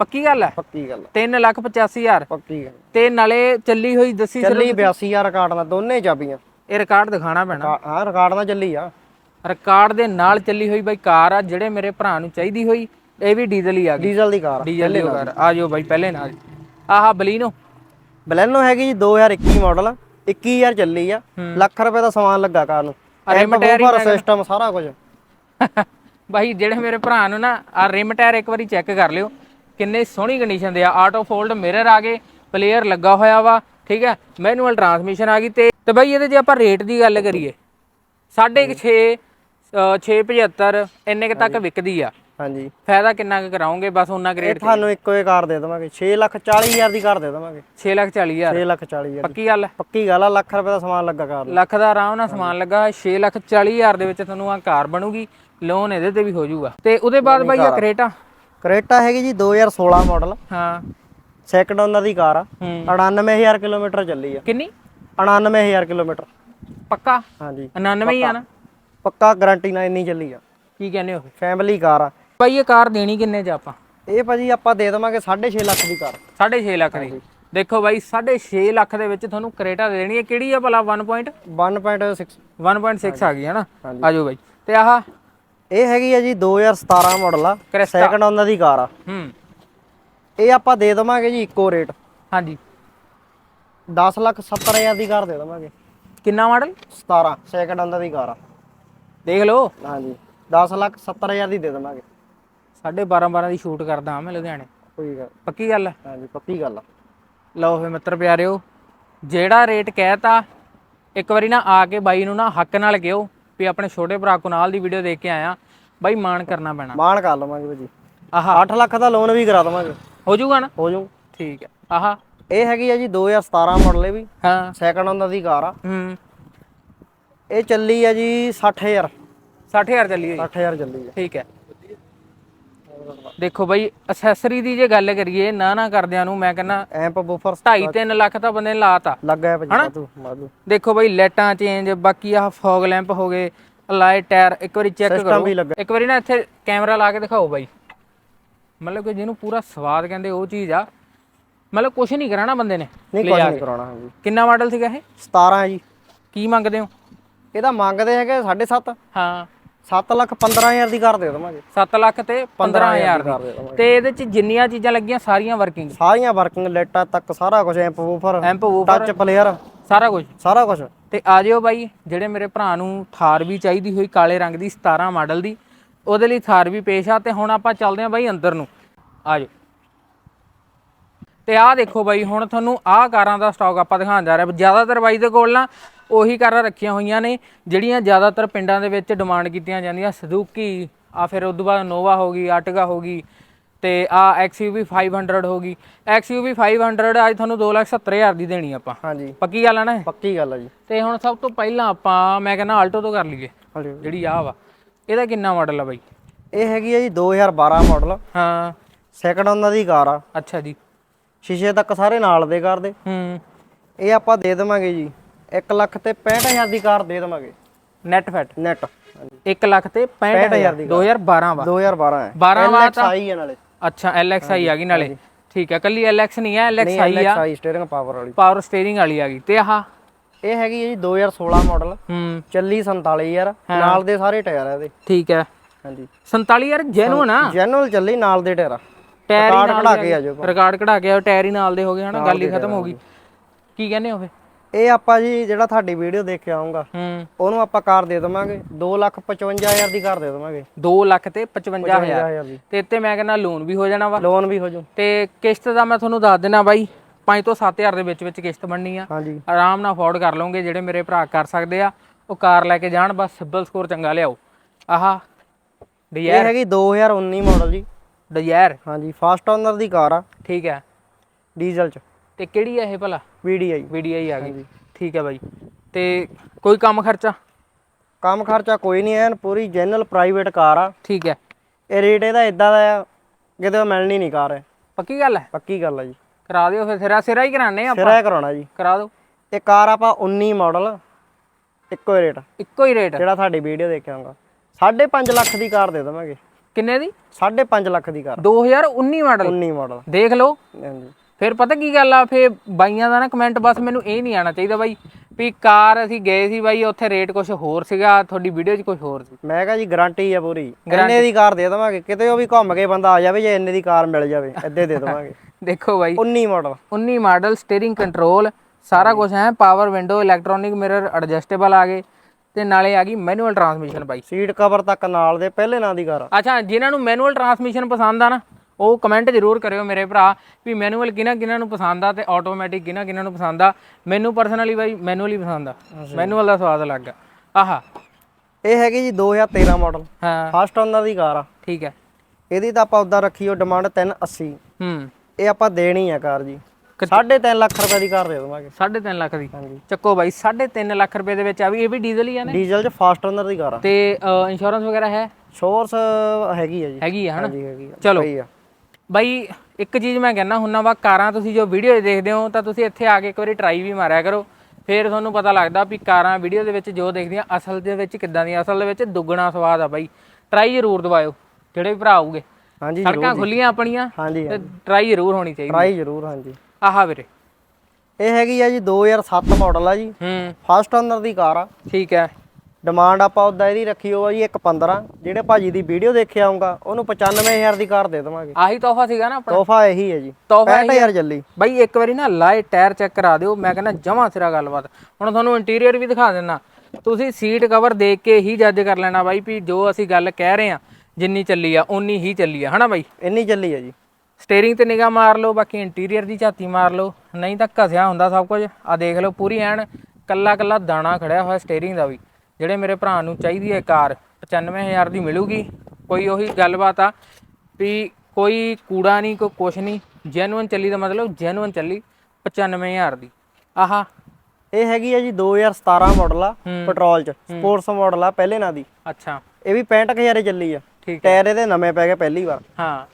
ਪੱਕੀ ਗੱਲ ਹੈ? ਪੱਕੀ ਗੱਲ 3 ਲੱਖ 85000 ਪੱਕੀ ਗੱਲ ਤੇ ਨਾਲੇ ਚੱਲੀ ਹੋਈ ਦੱਸੀ ਚੱਲੀ 82000 ਰਿਕਾਰਡ ਨਾਲ ਦੋਨੇ ਚਾਬੀਆਂ। ਇਹ ਰਿਕਾਰਡ ਦਿਖਾਣਾ ਪੈਣਾ। ਹਾਂ ਰਿਕਾਰਡ ਨਾਲ ਚੱਲੀ ਆ। ਰਿਕਾਰਡ ਦੇ ਨਾਲ ਚੱਲੀ ਹੋਈ ਬਾਈ ਕਾਰ ਆ ਜਿਹੜੇ ਮੇਰੇ ਭਰਾ ਨੂੰ ਚਾਹੀਦੀ ਹੋਈ ਇਹ ਵੀ ਡੀਜ਼ਲ ਹੀ ਆ ਗਈ। ਡੀਜ਼ਲ ਦੀ ਕਾਰ ਡੀਜ਼ਲ ਦੀ ਕਾਰ ਆ। ਜਾਓ ਬਾਈ ਪਹਿਲੇ ਨਾਲ। ਆਹ ਬਲੀਨੋ। ਬਲੈਨੋ ਹੈਗੀ ਜੀ 2021 ਮਾਡਲ। 21000 ਚੱਲੀ ਆ ਲੱਖ ਰੁਪਏ ਦਾ ਸਮਾਨ ਲੱਗਾ ਕਾਰ ਨੂੰ। ਰਿਮ ਟਾਇਰ ਐਂਪ ਸਿਸਟਮ ਸਾਰਾ ਕੁਝ। ਬਾਈ ਜਿਹੜੇ ਮੇਰੇ ਭਰਾ ਨੂੰ ਨਾ ਆ ਰਿਮ ਟਾਇਰ ਇੱਕ ਵਾਰੀ ਚੈੱਕ ਕਰ ਲਿਓ। ਕਿੰਨੇ ਸੋਹਣੀ ਕੰਡੀਸ਼ਨ ਦੇ ਆ। ਆਟੋ ਫੋਲਡ ਮਿਰਰ ਆ ਗਏ ਪਲੇਅਰ ਲੱਗਾ ਹੋਇਆ ਵਾ ਠੀਕ ਹੈ? ਮੈਨੂਅਲ ਟਰਾਂਸਮਿਸ਼ਨ ਆ ਗਈ ਤੇ ਤੇ ਬਾਈ ਇਹਦੇ ਜੇ ਆਪਾਂ ਰੇਟ ਦੀ ਗੱਲ ਕਰੀਏ। 6.5 675 ਇੰਨੇ ਕੁ ਤੱਕ ਵਿਕਦੀ ਆ। ਹਾਂਜੀ। ਫਾਇਦਾ ਕਿੰਨਾ ਕੁ ਕਰਾਉਂਗੇ ਬਸ ਉਹਨਾਂ ਇਹ ਗ੍ਰੇਡ ਤੁਹਾਨੂੰ ਇੱਕੋ ਹੀ ਕਾਰ ਦੇ ਦੇਵਾਂਗੇ। 6 ਲੱਖ 40000 ਦੀ ਕਾਰ ਦੇ ਦੇਵਾਂਗੇ। 6 ਲੱਖ 40 ਹਜ਼ਾਰ। 6 ਲੱਖ 40000 ਪੱਕੀ ਗੱਲ ਹੈ? ਪੱਕੀ ਗੱਲ ਆ ਲੱਖ ਰੁਪਏ ਦਾ ਸਮਾਨ ਲੱਗਾ ਕਾਰ ਲੱਖ ਦਾ ਆਰਾਮ ਨਾਲ ਸਮਾਨ ਲੱਗਾ 6 ਲੱਖ 40 ਹਜ਼ਾਰ ਦੇ ਵਿੱਚ ਤੁਹਾਨੂੰ ਆ ਕਾਰ ਬਣੂਗੀ। ਲੋਨ ਇਹਦੇ ਤੇ ਵੀ ਹੋ ਜਾਊਗਾ। ਤੇ ਉਹਦੇ ਬਾਅਦ ਬਾਈ ਆ। ਕਰੇਟਾ? ਕਰੇਟਾ ਹੈਗੀ ਜੀ 2016 ਮਾਡਲ ਹਾਂ। ਸੈਕੰਡ ਓਨਰ ਦੀ ਕਾਰ ਆ। ਹੂੰ। 99000 ਕਿਲੋਮੀਟਰ ਚੱਲੀ ਆ। ਕਿੰਨੀ? 99000 ਕਿਲੋਮੀਟਰ। ਪੱਕਾ? ਹਾਂਜੀ। 99 ਹੀ ਆ ਨਾ? ਪੱਕਾ ਗਾਰੰਟੀ ਨਾਲ ਇੰਨੀ ਚੱਲੀ ਆ। ਕੀ ਕਹਿੰਦੇ ਹੋ? ਫੈਮਿਲੀ ਕਾਰ ਆ। ਬਾਈ ਇਹ ਕਾਰ ਦੇਣੀ ਕਿੰਨੇ ਚ ਆਪਾਂ? ਇਹ ਭਾਜੀ ਆਪਾਂ ਦੇ ਦੇਵਾਂਗੇ 6.5 ਲੱਖ ਦੀ ਕਾਰ। 6.5 ਲੱਖ ਦੀ। ਦੇਖੋ ਬਾਈ 6.5 ਲੱਖ ਦੇ ਵਿੱਚ ਤੁਹਾਨੂੰ ਕਰੇਟਾ ਦੇ ਦੇਣੀ ਹੈ। ਕਿਹੜੀ ਆ ਭਲਾ 1. 1.6 1.6 ਆ ਗਈ ਹੈ ਨਾ? ਆਜੋ ਬਾਈ। ਤੇ ਆਹ? ਇਹ ਹੈਗੀ ਆ ਜੀ 2017 ਮਾਡਲ ਆ। ਸੈਕੰਡ ਓਨਰ ਦੀ ਕਾਰ ਆ। ਹੂੰ। ਇਹ ਆਪਾਂ ਦੇ ਦੇਵਾਂਗੇ ਜੀ ਇੱਕੋ ਰੇਟ। ਹਾਂਜੀ। 10 ਲੱਖ 70000 ਦੀ ਕਾਰ ਦੇ ਦੇਵਾਂਗੇ। ਕਿੰਨਾ ਮਾਡਲ 17 ਸੈਕੰਡ ਓਨਰ ਦੀ ਕਾਰ ਆ। ਦੇਖ ਲਓ। ਹਾਂਜੀ। 10 ਲੱਖ 70000 ਦੀ ਦੇ ਦੇਵਾਂਗੇ। 12.5 12 ਦੀ ਸ਼ੂਟ ਕਰਦਾ ਹਾਂ ਮੈਂ ਲੁਧਿਆਣੇ। ਕੋਈ ਗੱਲ। ਪੱਕੀ ਗੱਲ ਹੈ? ਹਾਂਜੀ ਪੱਕੀ ਗੱਲ ਆ। ਲਓ ਫੇ ਮਿੱਤਰ ਪਿਆਰਿਓ ਜਿਹੜਾ ਰੇਟ ਕਹਿਤਾ ਇੱਕ ਵਾਰੀ ਨਾ ਆ ਕੇ ਬਾਈ ਨੂੰ ਨਾ ਹੱਕ ਨਾਲ ਕਿਹੋ ਵੀ ਆਪਣੇ ਛੋਟੇ ਭਰਾ ਕੁਨਾਲ ਦੀ ਵੀਡੀਓ ਦੇਖ ਕੇ ਆਇਆ। ਬਾਈ ਮਾਣ ਕਰਨਾ ਪੈਣਾ। ਮਾਣ ਕਰ ਲਵਾਂਗੇ ਭਾਜੀ। ਆਹਾ। 8 ਲੱਖ ਦਾ ਲੋਨ ਵੀ ਕਰਾ ਦਵਾਂਗੇ। ਹੋ ਜਾਊਗਾ ਨਾ? ਹੋ ਜਾਊ। ਠੀਕ ਹੈ। ਆਹਾ। ਇਹ ਹੈਗੀ ਆ ਜੀ 2017 ਮਾਡਲ ਇਹ ਵੀ। ਹਾਂ। ਸੈਕੰਡ ਓਨਰ ਦੀ ਕਾਰ ਆ। ਹੂੰ। ਇਹ ਚੱਲੀ ਆ ਜੀ 60000 60000 ਚੱਲੀ ਹੋਈ 60000 ਚੱਲੀ ਆ ਠੀਕ ਹੈ। ਦੇਖੋ ਬਾਈ ਅਸੈਸਰੀ ਦੀ ਜੇ ਗੱਲ ਕਰੀਏ ਨਾ ਨਾ ਕਰਦਿਆਂ ਨੂੰ ਮੈਂ ਕਹਿੰਦਾ ਐਂਪ ਬੂਫਰ 2.5 3 ਲੱਖ ਤਾਂ ਬੰਦੇ ਨੇ ਲਾਤਾ। ਲੱਗਾ ਭਾਜੀ ਵਾਧੂ ਵਾਧੂ। ਦੇਖੋ ਬਾਈ ਲਾਈਟਾਂ ਚੇਂਜ ਬਾਕੀ ਆਹ ਫੌਗ ਲੈਂਪ ਹੋ ਗਏ ਲਾਈਟ ਟਾਇਰ ਇੱਕ ਵਾਰੀ ਚੈੱਕ ਕਰੋ। ਇੱਕ ਵਾਰੀ ਨਾ ਇੱਥੇ ਕੈਮਰਾ ਲਾ ਕੇ ਦਿਖਾਓ ਬਾਈ। ਮਤਲਬ ਕਿ ਜਿਹਨੂੰ ਪੂਰਾ ਸਵਾਦ ਕਹਿੰਦੇ ਉਹ ਚੀਜ਼ ਆ। ਮਤਲਬ ਕੁਝ ਨਹੀਂ ਕਰਾਣਾ ਬੰਦੇ ਨੇ। ਨਹੀਂ ਕੁਝ ਨਹੀਂ ਕਰਾਉਣਾ ਹਾਂਜੀ। ਕਿੰਨਾ ਮਾਡਲ ਸੀਗਾ ਇਹ? 17 ਹੈ ਜੀ। ਕੀ ਮੰਗਦੇ ਹੋ? ਇਹਦਾ ਮੰਗਦੇ ਹੈਗੇ 7.5 ਹਾਂ। 7 ਲੱਖ 15000 ਦੀ ਕਾਰ ਦੇ ਦੇਵਾਂਗੇ 7 ਲੱਖ ਤੇ 15000 ਕਾਰ ਦੀ ਤੇ ਇਹਦੇ ਚ ਜਿੰਨੀਆਂ ਚੀਜ਼ਾਂ ਲੱਗੀਆਂ ਸਾਰੀਆਂ ਵਰਕਿੰਗ ਸਾਰੀਆਂ ਵਰਕਿੰਗ ਲਾਈਟਾਂ ਤੱਕ ਸਾਰਾ ਕੁਝ amp woofer amp woofer touch player ਸਾਰਾ ਕੁਝ ਸਾਰਾ ਕੁਝ ਤੇ ਆ ਜਿਓ ਬਾਈ ਜਿਹੜੇ ਮੇਰੇ ਭਰਾ ਨੂੰ ਥਾਰ ਵੀ ਚਾਹੀਦੀ ਹੋਈ ਕਾਲੇ ਰੰਗ ਦੀ 17 ਮਾਡਲ ਦੀ ਉਹਦੇ ਲਈ ਥਾਰ ਵੀ ਪੇਸ਼ ਆ ਤੇ ਹੁਣ ਆਪਾਂ ਚੱਲਦੇ ਆਂ ਬਾਈ ਅੰਦਰ ਨੂੰ। ਆ ਜਾਓ। ਤੇ ਆਹ ਦੇਖੋ ਬਾਈ ਹੁਣ ਤੁਹਾਨੂੰ ਆਹ ਕਾਰਾਂ ਦਾ ਸਟਾਕ ਆਪਾਂ ਦਿਖਾਉਣ ਜਾ ਰਹੇ ਹਾਂ। ਜ਼ਿਆਦਾਤਰ ਬਾਈ ਦੇ ਕੋਲ ਨਾ ਉਹੀ ਕਾਰਾਂ ਰੱਖੀਆਂ ਹੋਈਆਂ ਨੇ ਜਿਹੜੀਆਂ ਜ਼ਿਆਦਾਤਰ ਪਿੰਡਾਂ ਦੇ ਵਿੱਚ ਡਿਮਾਂਡ ਕੀਤੀਆਂ ਜਾਂਦੀਆਂ। ਸਜ਼ੂਕੀ ਆ ਫਿਰ ਉਦੋਂ ਬਾਅਦ ਨੋਵਾ ਹੋ ਗਈ ਆਰਟਗਾ ਹੋ ਗਈ ਤੇ ਆ XUV 500 ਹੋ ਗਈ। XUV 500 ਅੱਜ ਤੁਹਾਨੂੰ 270000 ਦੀ ਦੇਣੀ ਆਪਾਂ। ਹਾਂਜੀ। ਪੱਕੀ ਗੱਲ ਆ ਨਾ ਇਹ? ਪੱਕੀ ਗੱਲ ਆ ਜੀ। ਤੇ ਹੁਣ ਸਭ ਤੋਂ ਪਹਿਲਾਂ ਆਪਾਂ ਮੈਂ ਕਹਿੰਦਾ ਆਲਟੋ ਤੋਂ ਕਰ ਲਈਏ ਜਿਹੜੀ ਆਹ ਵਾ। ਇਹਦਾ ਕਿੰਨਾ ਮਾਡਲ ਆ ਬਾਈ? ਇਹ ਹੈਗੀ ਆ ਜੀ 2012 ਮਾਡਲ ਹਾਂ। ਸੈਕੰਡ ਉਹਨਾਂ ਦੀ ਕਾਰ ਆ। ਅੱਛਾ ਜੀ। ਸ਼ੀਸ਼ੇ ਤੱਕ ਸਾਰੇ ਨਾਲ ਦੇ ਕਾਰ ਦੇ। ਹੂੰ। ਇਹ ਆਪਾਂ ਦੇ ਦੇਵਾਂਗੇ ਜੀ। 1 ਲੱਖ ਤੇ 65000 ਦੀ ਕਾਰ ਦੇ ਦੇਵਾਂਗੇ। ਨੈਟ ਫੈਟ ਨੈਟ 1 ਲੱਖ ਤੇ 65000 ਦੀ 2012 ਵਾ। 2012 ਹੈ। 12 ਵਾ ਤਾਂ ਆਈ ਹੈ ਨਾਲੇ। ਅੱਛਾ LXI ਆ ਗਈ ਨਾਲੇ। ਠੀਕ ਹੈ ਕੱਲੀ LX ਨਹੀਂ ਹੈ LXI ਆ। LXI ਸਟੀਅਰਿੰਗ ਪਾਵਰ ਵਾਲੀ। ਪਾਵਰ ਸਟੀਅਰਿੰਗ ਵਾਲੀ ਆ ਗਈ। ਤੇ ਆਹ? ਇਹ ਹੈਗੀ ਹੈ ਜੀ 2016 ਮਾਡਲ ਹੂੰ। ਚੱਲੀ 47000 ਨਾਲ ਦੇ ਸਾਰੇ ਟਾਇਰ ਆ ਇਹਦੇ। ਠੀਕ ਹੈ। ਹਾਂਜੀ। 47 ਯਾਰ ਜੈਨੂਨ ਆ? ਜੈਨੂਅਲ ਚੱਲੀ ਨਾਲ ਦੇ ਟਾਇਰ ਆ। ਟਾਇਰ ਨਾਲ ਕਢਾ ਕੇ ਆ ਜਾਓ ਰਿਕਾਰਡ ਕਢਾ ਕੇ ਆ ਟਾਇਰ ਹੀ ਨਾਲ ਦੇ ਹੋ ਗਏ ਹਨਾ? ਗੱਲ ਹੀ ਖਤਮ ਹੋ ਗਈ। ਕੀ ਕਹਿੰਦੇ ਹੋ ਫੇ ਇਹ ਆਪਾਂ ਜੀ ਜਿਹੜਾ ਤੁਹਾਡੀ ਵੀਡੀਓ ਦੇਖ ਕੇ ਆਉਂਗਾ ਹੂੰ। ਉਹਨੂੰ ਆਪਾਂ ਕਾਰ ਦੇ ਦੇਵਾਂਗੇ 255000 ਦੀ ਕਾਰ ਦੇ ਦੇਵਾਂਗੇ। 2 ਲੱਖ ਤੇ 55000 55000 ਦੀ। ਤੇ ਇੱਥੇ ਮੈਂ ਕਹਿੰਦਾ ਲੋਨ ਵੀ ਹੋ ਜਾਣਾ ਵਾ। ਲੋਨ ਵੀ ਹੋ ਜੂ। ਤੇ ਕਿਸ਼ਤ ਦਾ ਮੈਂ ਤੁਹਾਨੂੰ ਦੱਸ ਦੇਣਾ ਬਾਈ 5 ਤੋਂ 7000 ਦੇ ਵਿੱਚ ਵਿੱਚ ਕਿਸ਼ਤ ਬਣਨੀ ਆ। ਹਾਂਜੀ। ਆਰਾਮ ਨਾਲ ਅਫੋਰਡ ਕਰ ਲਓਗੇ ਜਿਹੜੇ ਮੇਰੇ ਭਰਾ ਕਰ ਸਕਦੇ ਆ ਉਹ ਕਾਰ ਲੈ ਕੇ ਜਾਣ ਬਸ ਸਿਬਲ ਸਕੋਰ ਚੰਗਾ ਲਿਆਓ। ਆਹ ਇਹ ਡਿਜ਼ਾਇਰ ਹੈਗੀ 2019 ਮਾਡਲ ਜੀ। ਡਿਜ਼ਾਇਰ ਹਾਂਜੀ ਫਸਟ ਓਨਰ ਦੀ ਕਾਰ ਆ। ਠੀਕ ਹੈ। ਡੀਜ਼ਲ ਚ। ਤੇ ਕਿਹੜੀ ਆ ਇਹ ਭਲਾ? VDI VDI ਆ ਗਈ। ਠੀਕ ਹੈ ਬਾਈ। ਤੇ ਕੋਈ ਕੰਮ ਖਰਚਾ? ਕੰਮ ਖਰਚਾ ਕੋਈ ਨਹੀਂ ਐਨ ਪੂਰੀ ਜਨਰਲ ਪ੍ਰਾਈਵੇਟ ਕਾਰ ਆ। ਠੀਕ ਹੈ ਇਹ ਰੇਟ ਇਹਦਾ ਇਦਾਂ ਦਾ ਆ ਕਿਤੇ ਮਿਲਣੀ ਨਹੀਂ ਕਾਰ। ਪੱਕੀ ਗੱਲ ਹੈ ਪੱਕੀ ਗੱਲ ਆ ਜੀ। ਕਰਾ ਦਿਓ ਫਿਰ ਸਿਰਾ ਸਿਰਾ ਹੀ ਕਰਾਣੇ ਆਪਾਂ। ਸਿਰਾ ਕਰਾਉਣਾ ਜੀ। ਕਰਾ ਦਿਓ। ਇਹ ਕਾਰ ਆਪਾਂ 19 ਮਾਡਲ ਇੱਕੋ ਹੀ ਰੇਟ ਇੱਕੋ ਹੀ ਰੇਟ ਜਿਹੜਾ ਤੁਹਾਡੀ ਵੀਡੀਓ ਦੇਖਿਆਗਾ। 5.5 ਲੱਖ ਦੀ ਕਾਰ ਦੇ ਦੇਵਾਂਗੇ। ਕਿੰਨੇ ਦੀ? 5.5 ਲੱਖ ਦੀ ਕਾਰ। 2019 ਮਾਡਲ 19 ਮਾਡਲ ਦੇਖ ਲਓ। ਹਾਂਜੀ। ਫਿਰ ਪਤਾ ਕੀ ਗੱਲ ਆ ਫੇ ਬਾਈਆਂ ਦਾ ਨਾ ਕਮੈਂਟ ਬਸ ਮੈਨੂੰ ਇਹ ਨਹੀਂ ਆਣਾ ਚਾਹੀਦਾ ਬਾਈ ਵੀ ਕਾਰ ਅਸੀਂ ਗਏ ਸੀ ਬਾਈ ਉੱਥੇ ਰੇਟ ਕੁਝ ਹੋਰ ਸੀਗਾ ਤੁਹਾਡੀ ਵੀਡੀਓ 'ਚ ਕੁਝ ਹੋਰ ਸੀ। ਮੈਂ ਕਹਾਂ ਜੀ ਗਾਰੰਟੀ ਆ ਪੂਰੀ। ਇੰਨੇ ਦੀ ਕਾਰ ਦੇ ਦੇਵਾਂਗੇ ਕਿਤੇ ਉਹ ਵੀ ਘੁੰਮ ਕੇ ਬੰਦਾ ਆ ਜਾਵੇ ਜੇ ਇੰਨੇ ਦੀ ਕਾਰ ਮਿਲ ਜਾਵੇ ਅੱਧੇ ਦੇ ਦੇਵਾਂਗੇ। ਦੇਖੋ ਬਾਈ 19 ਮਾਡਲ 19 ਮਾਡਲ ਸਟੀਅਰਿੰਗ ਕੰਟਰੋਲ ਸਾਰਾ ਕੁਝ ਹੈ power window electronic mirror adjustable ਆ ਗਏ ਤੇ ਨਾਲੇ ਆ ਗਈ ਮੈਨੂਅਲ ਟਰਾਂਸਮਿਸ਼ਨ ਬਾਈ। ਸੀਟ ਕਵਰ ਤੱਕ ਨਾਲ ਦੇ ਪਹਿਲੇ ਨਾਂ ਦੀ ਕਾਰ ਆ। ਅੱਛਾ ਜਿਨ੍ਹਾਂ ਨੂੰ ਮੈਨੂਅਲ ਟਰਾਂਸਮਿਸ਼ਨ ਪਸੰਦ ਆ ਨਾ ਉਹ ਕਮੈਂਟ ਜ਼ਰੂਰ ਕਰਿਓ ਮੇਰੇ ਭਰਾ ਵੀ ਮੈਨੂਅਲ ਕਿਹਨਾਂ ਕਿਹਨਾਂ ਨੂੰ ਪਸੰਦ ਆ ਤੇ ਆਟੋਮੈਟਿਕ ਕਿਹਨਾਂ ਕਿਹਨਾਂ ਨੂੰ ਪਸੰਦ ਆ। ਮੈਨੂੰ ਪਰਸਨਲੀ ਬਾਈ ਮੈਨੂਅਲ ਹੀ ਪਸੰਦ ਆ। ਮੈਨੂਅਲ ਦਾ ਸਵਾਦ ਅਲੱਗ ਆ। ਆਹਾ। ਇਹ ਹੈਗੀ ਜੀ 2013 ਮਾਡਲ ਹਾਂ। ਫਸਟ ਓਨਰ ਦੀ ਕਾਰ ਆ। ਠੀਕ ਹੈ ਇਹਦੀ ਤਾਂ ਆਪਾਂ ਉਦਾਂ ਰੱਖੀ ਉਹ ਡਿਮਾਂਡ 380 ਹੂੰ। ਇਹ ਆਪਾਂ ਦੇਣੀ ਆ ਕਾਰ ਜੀ। 3.5 ਲੱਖ ਰੁਪਏ ਦੀ ਕਾਰ ਦੇ ਦੇਵਾਂਗੇ। 3.5 ਲੱਖ ਦੀ। ਚੱਕੋ ਬਾਈ 3.5 ਲੱਖ ਰੁਪਏ ਦੇ ਵਿੱਚ ਆ ਵੀ ਇਹ ਵੀ ਡੀਜ਼ਲ ਹੀ ਆ ਨੇ? ਡੀਜ਼ਲ ਚ ਫਾਸਟ ਓਨਰ ਦੀ ਕਾਰ ਆ। ਤੇ ਇੰਸ਼ੋਰੈਂਸ ਵਗੈਰਾ ਹੈ? ਸ਼ੋਰਸ ਹੈਗੀ ਆ ਜੀ। ਹੈਗੀ ਆ ਹਨਾ? ਚਲੋ। ਬਾਈ ਇੱਕ ਚੀਜ਼ ਮੈਂ ਕਹਿੰਦਾ ਹੁੰਨਾ ਵਾ ਕਾਰਾਂ ਤੁਸੀਂ ਜੋ ਵੀਡੀਓ ਦੇਖਦੇ ਹੋ ਤਾਂ ਤੁਸੀਂ ਇੱਥੇ ਆ ਕੇ ਇੱਕ ਵਾਰੀ ਟਰਾਈ ਵੀ ਮਾਰਿਆ ਕਰੋ। ਫਿਰ ਤੁਹਾਨੂੰ ਪਤਾ ਲੱਗਦਾ ਵੀ ਕਾਰਾਂ ਵੀਡੀਓ ਦੇ ਵਿੱਚ ਜੋ ਦੇਖਦੀਆਂ ਅਸਲ ਦੇ ਵਿੱਚ ਕਿੱਦਾਂ ਦੀਆਂ ਅਸਲ ਦੇ ਵਿੱਚ ਦੁੱਗਣਾ ਸਵਾਦ ਆ ਬਾਈ। ਟਰਾਈ ਜ਼ਰੂਰ ਦਵਾਇਓ ਜਿਹੜੇ ਵੀ ਭਰਾ ਆਉਗੇ। ਹਾਂਜੀ ਸੜਕਾਂ ਖੁੱਲੀਆਂ ਆਪਣੀਆਂ ਹਾਂਜੀ ਤੇ ਟਰਾਈ ਜ਼ਰੂਰ ਹੋਣੀ ਚਾਹੀਦੀ। ਟਰਾਈ ਜ਼ਰੂਰ ਹਾਂਜੀ। ਆਹਾ ਵੀਰੇ। ਇਹ ਹੈਗੀ ਆ ਜੀ 2007 ਮਾਡਲ ਆ ਜੀ। ਹੂੰ। ਫਸਟ ਓਨਰ ਦੀ ਕਾਰ ਆ। ਠੀਕ ਹੈ। ਡਿਮਾਂਡ ਆਪਾਂ ਉਦਾਂ ਇਹਦੀ ਰੱਖੀ ਹੋਆ ਜੀ 115 ਜਿਹੜੇ ਭਾਜੀ ਦੀ ਵੀਡੀਓ ਦੇਖਿਆ ਆਉਂਗਾ ਉਹਨੂੰ 95000 ਦੀ ਕਾਰ ਦੇ ਦੇਵਾਂਗੇ। ਆਹੀ ਤੋਹਫਾ ਸੀਗਾ ਨਾ ਆਪਣਾ। ਤੋਹਫਾ ਇਹੀ ਹੈ ਜੀ। ਤੋਹਫਾ 65000 ਜੱਲੀ ਬਾਈ ਇੱਕ ਵਾਰੀ ਨਾ ਲਾਏ ਟਾਇਰ ਚੈੱਕ ਕਰਾ ਦਿਓ ਮੈਂ ਕਹਿੰਦਾ ਜਮਾ ਸਿਰਾ ਗੱਲਬਾਤ। ਹੁਣ ਤੁਹਾਨੂੰ ਇੰਟੀਰੀਅਰ ਵੀ ਦਿਖਾ ਦਿੰਨਾ। ਤੁਸੀਂ ਸੀਟ ਕਵਰ ਦੇਖ ਕੇ ਹੀ ਜੱਜ ਕਰ ਲੈਣਾ ਬਾਈ ਵੀ ਜੋ ਅਸੀਂ ਗੱਲ ਕਹਿ ਰਹੇ ਆ ਜਿੰਨੀ ਚੱਲੀ ਆ ਓਨੀ ਹੀ ਚੱਲੀ ਆ ਹਨਾ ਬਾਈ? ਇੰਨੀ ਜੱਲੀ ਹੈ ਜੀ। ਸਟੀਅਰਿੰਗ ਤੇ ਨਿਗਾਹ ਮਾਰ ਲਓ ਬਾਕੀ ਇੰਟੀਰੀਅਰ ਦੀ ਝਾਤੀ ਮਾਰ ਲਓ। ਨਹੀਂ ਤਾਂ ਘਸਿਆ ਹੁੰਦਾ ਸਭ ਕੁਝ। ਆ ਦੇਖ ਲਓ ਪੂਰੀ ਐਨ ਕੱਲਾ ਕੱਲਾ ਦਾਣਾ ਖੜਿਆ ਹੋਇਆ ਸਟੀਅਰਿੰਗ ਦਾ ਵੀ। ਜਿਹੜੇ ਮੇਰੇ ਭਰਾ ਨੂੰ ਚਾਹੀਦੀ ਹੈ ਕਾਰ 95000 ਦੀ ਮਿਲੂਗੀ। ਕੋਈ ਉਹੀ ਗੱਲਬਾਤ ਆ ਵੀ ਕੋਈ ਕੂੜਾ ਨਹੀਂ ਕੋਈ ਕੁਛ ਨਹੀਂ ਜੈਨੂਇਨ ਚੱਲੀ ਦਾ ਮਤਲਬ ਜੈਨੂਇਨ ਚੱਲੀ 95000 ਦੀ। ਆਹਾ। ਇਹ ਹੈਗੀ ਆ ਜੀ 2017 ਮਾਡਲ ਆ ਪੈਟਰੋਲ ਚ ਸਪੋਰਟਸ ਮਾਡਲ ਆ ਪਹਿਲੇ ਨਾਂ ਦੀ। ਅੱਛਾ। ਇਹ ਵੀ 65000 ਚੱਲੀ ਆ। ਠੀਕ ਟਾਇਰ ਇਹਦੇ ਨਵੇਂ ਪੈ ਗਏ ਪਹਿਲੀ ਵਾਰ। ਹਾਂ।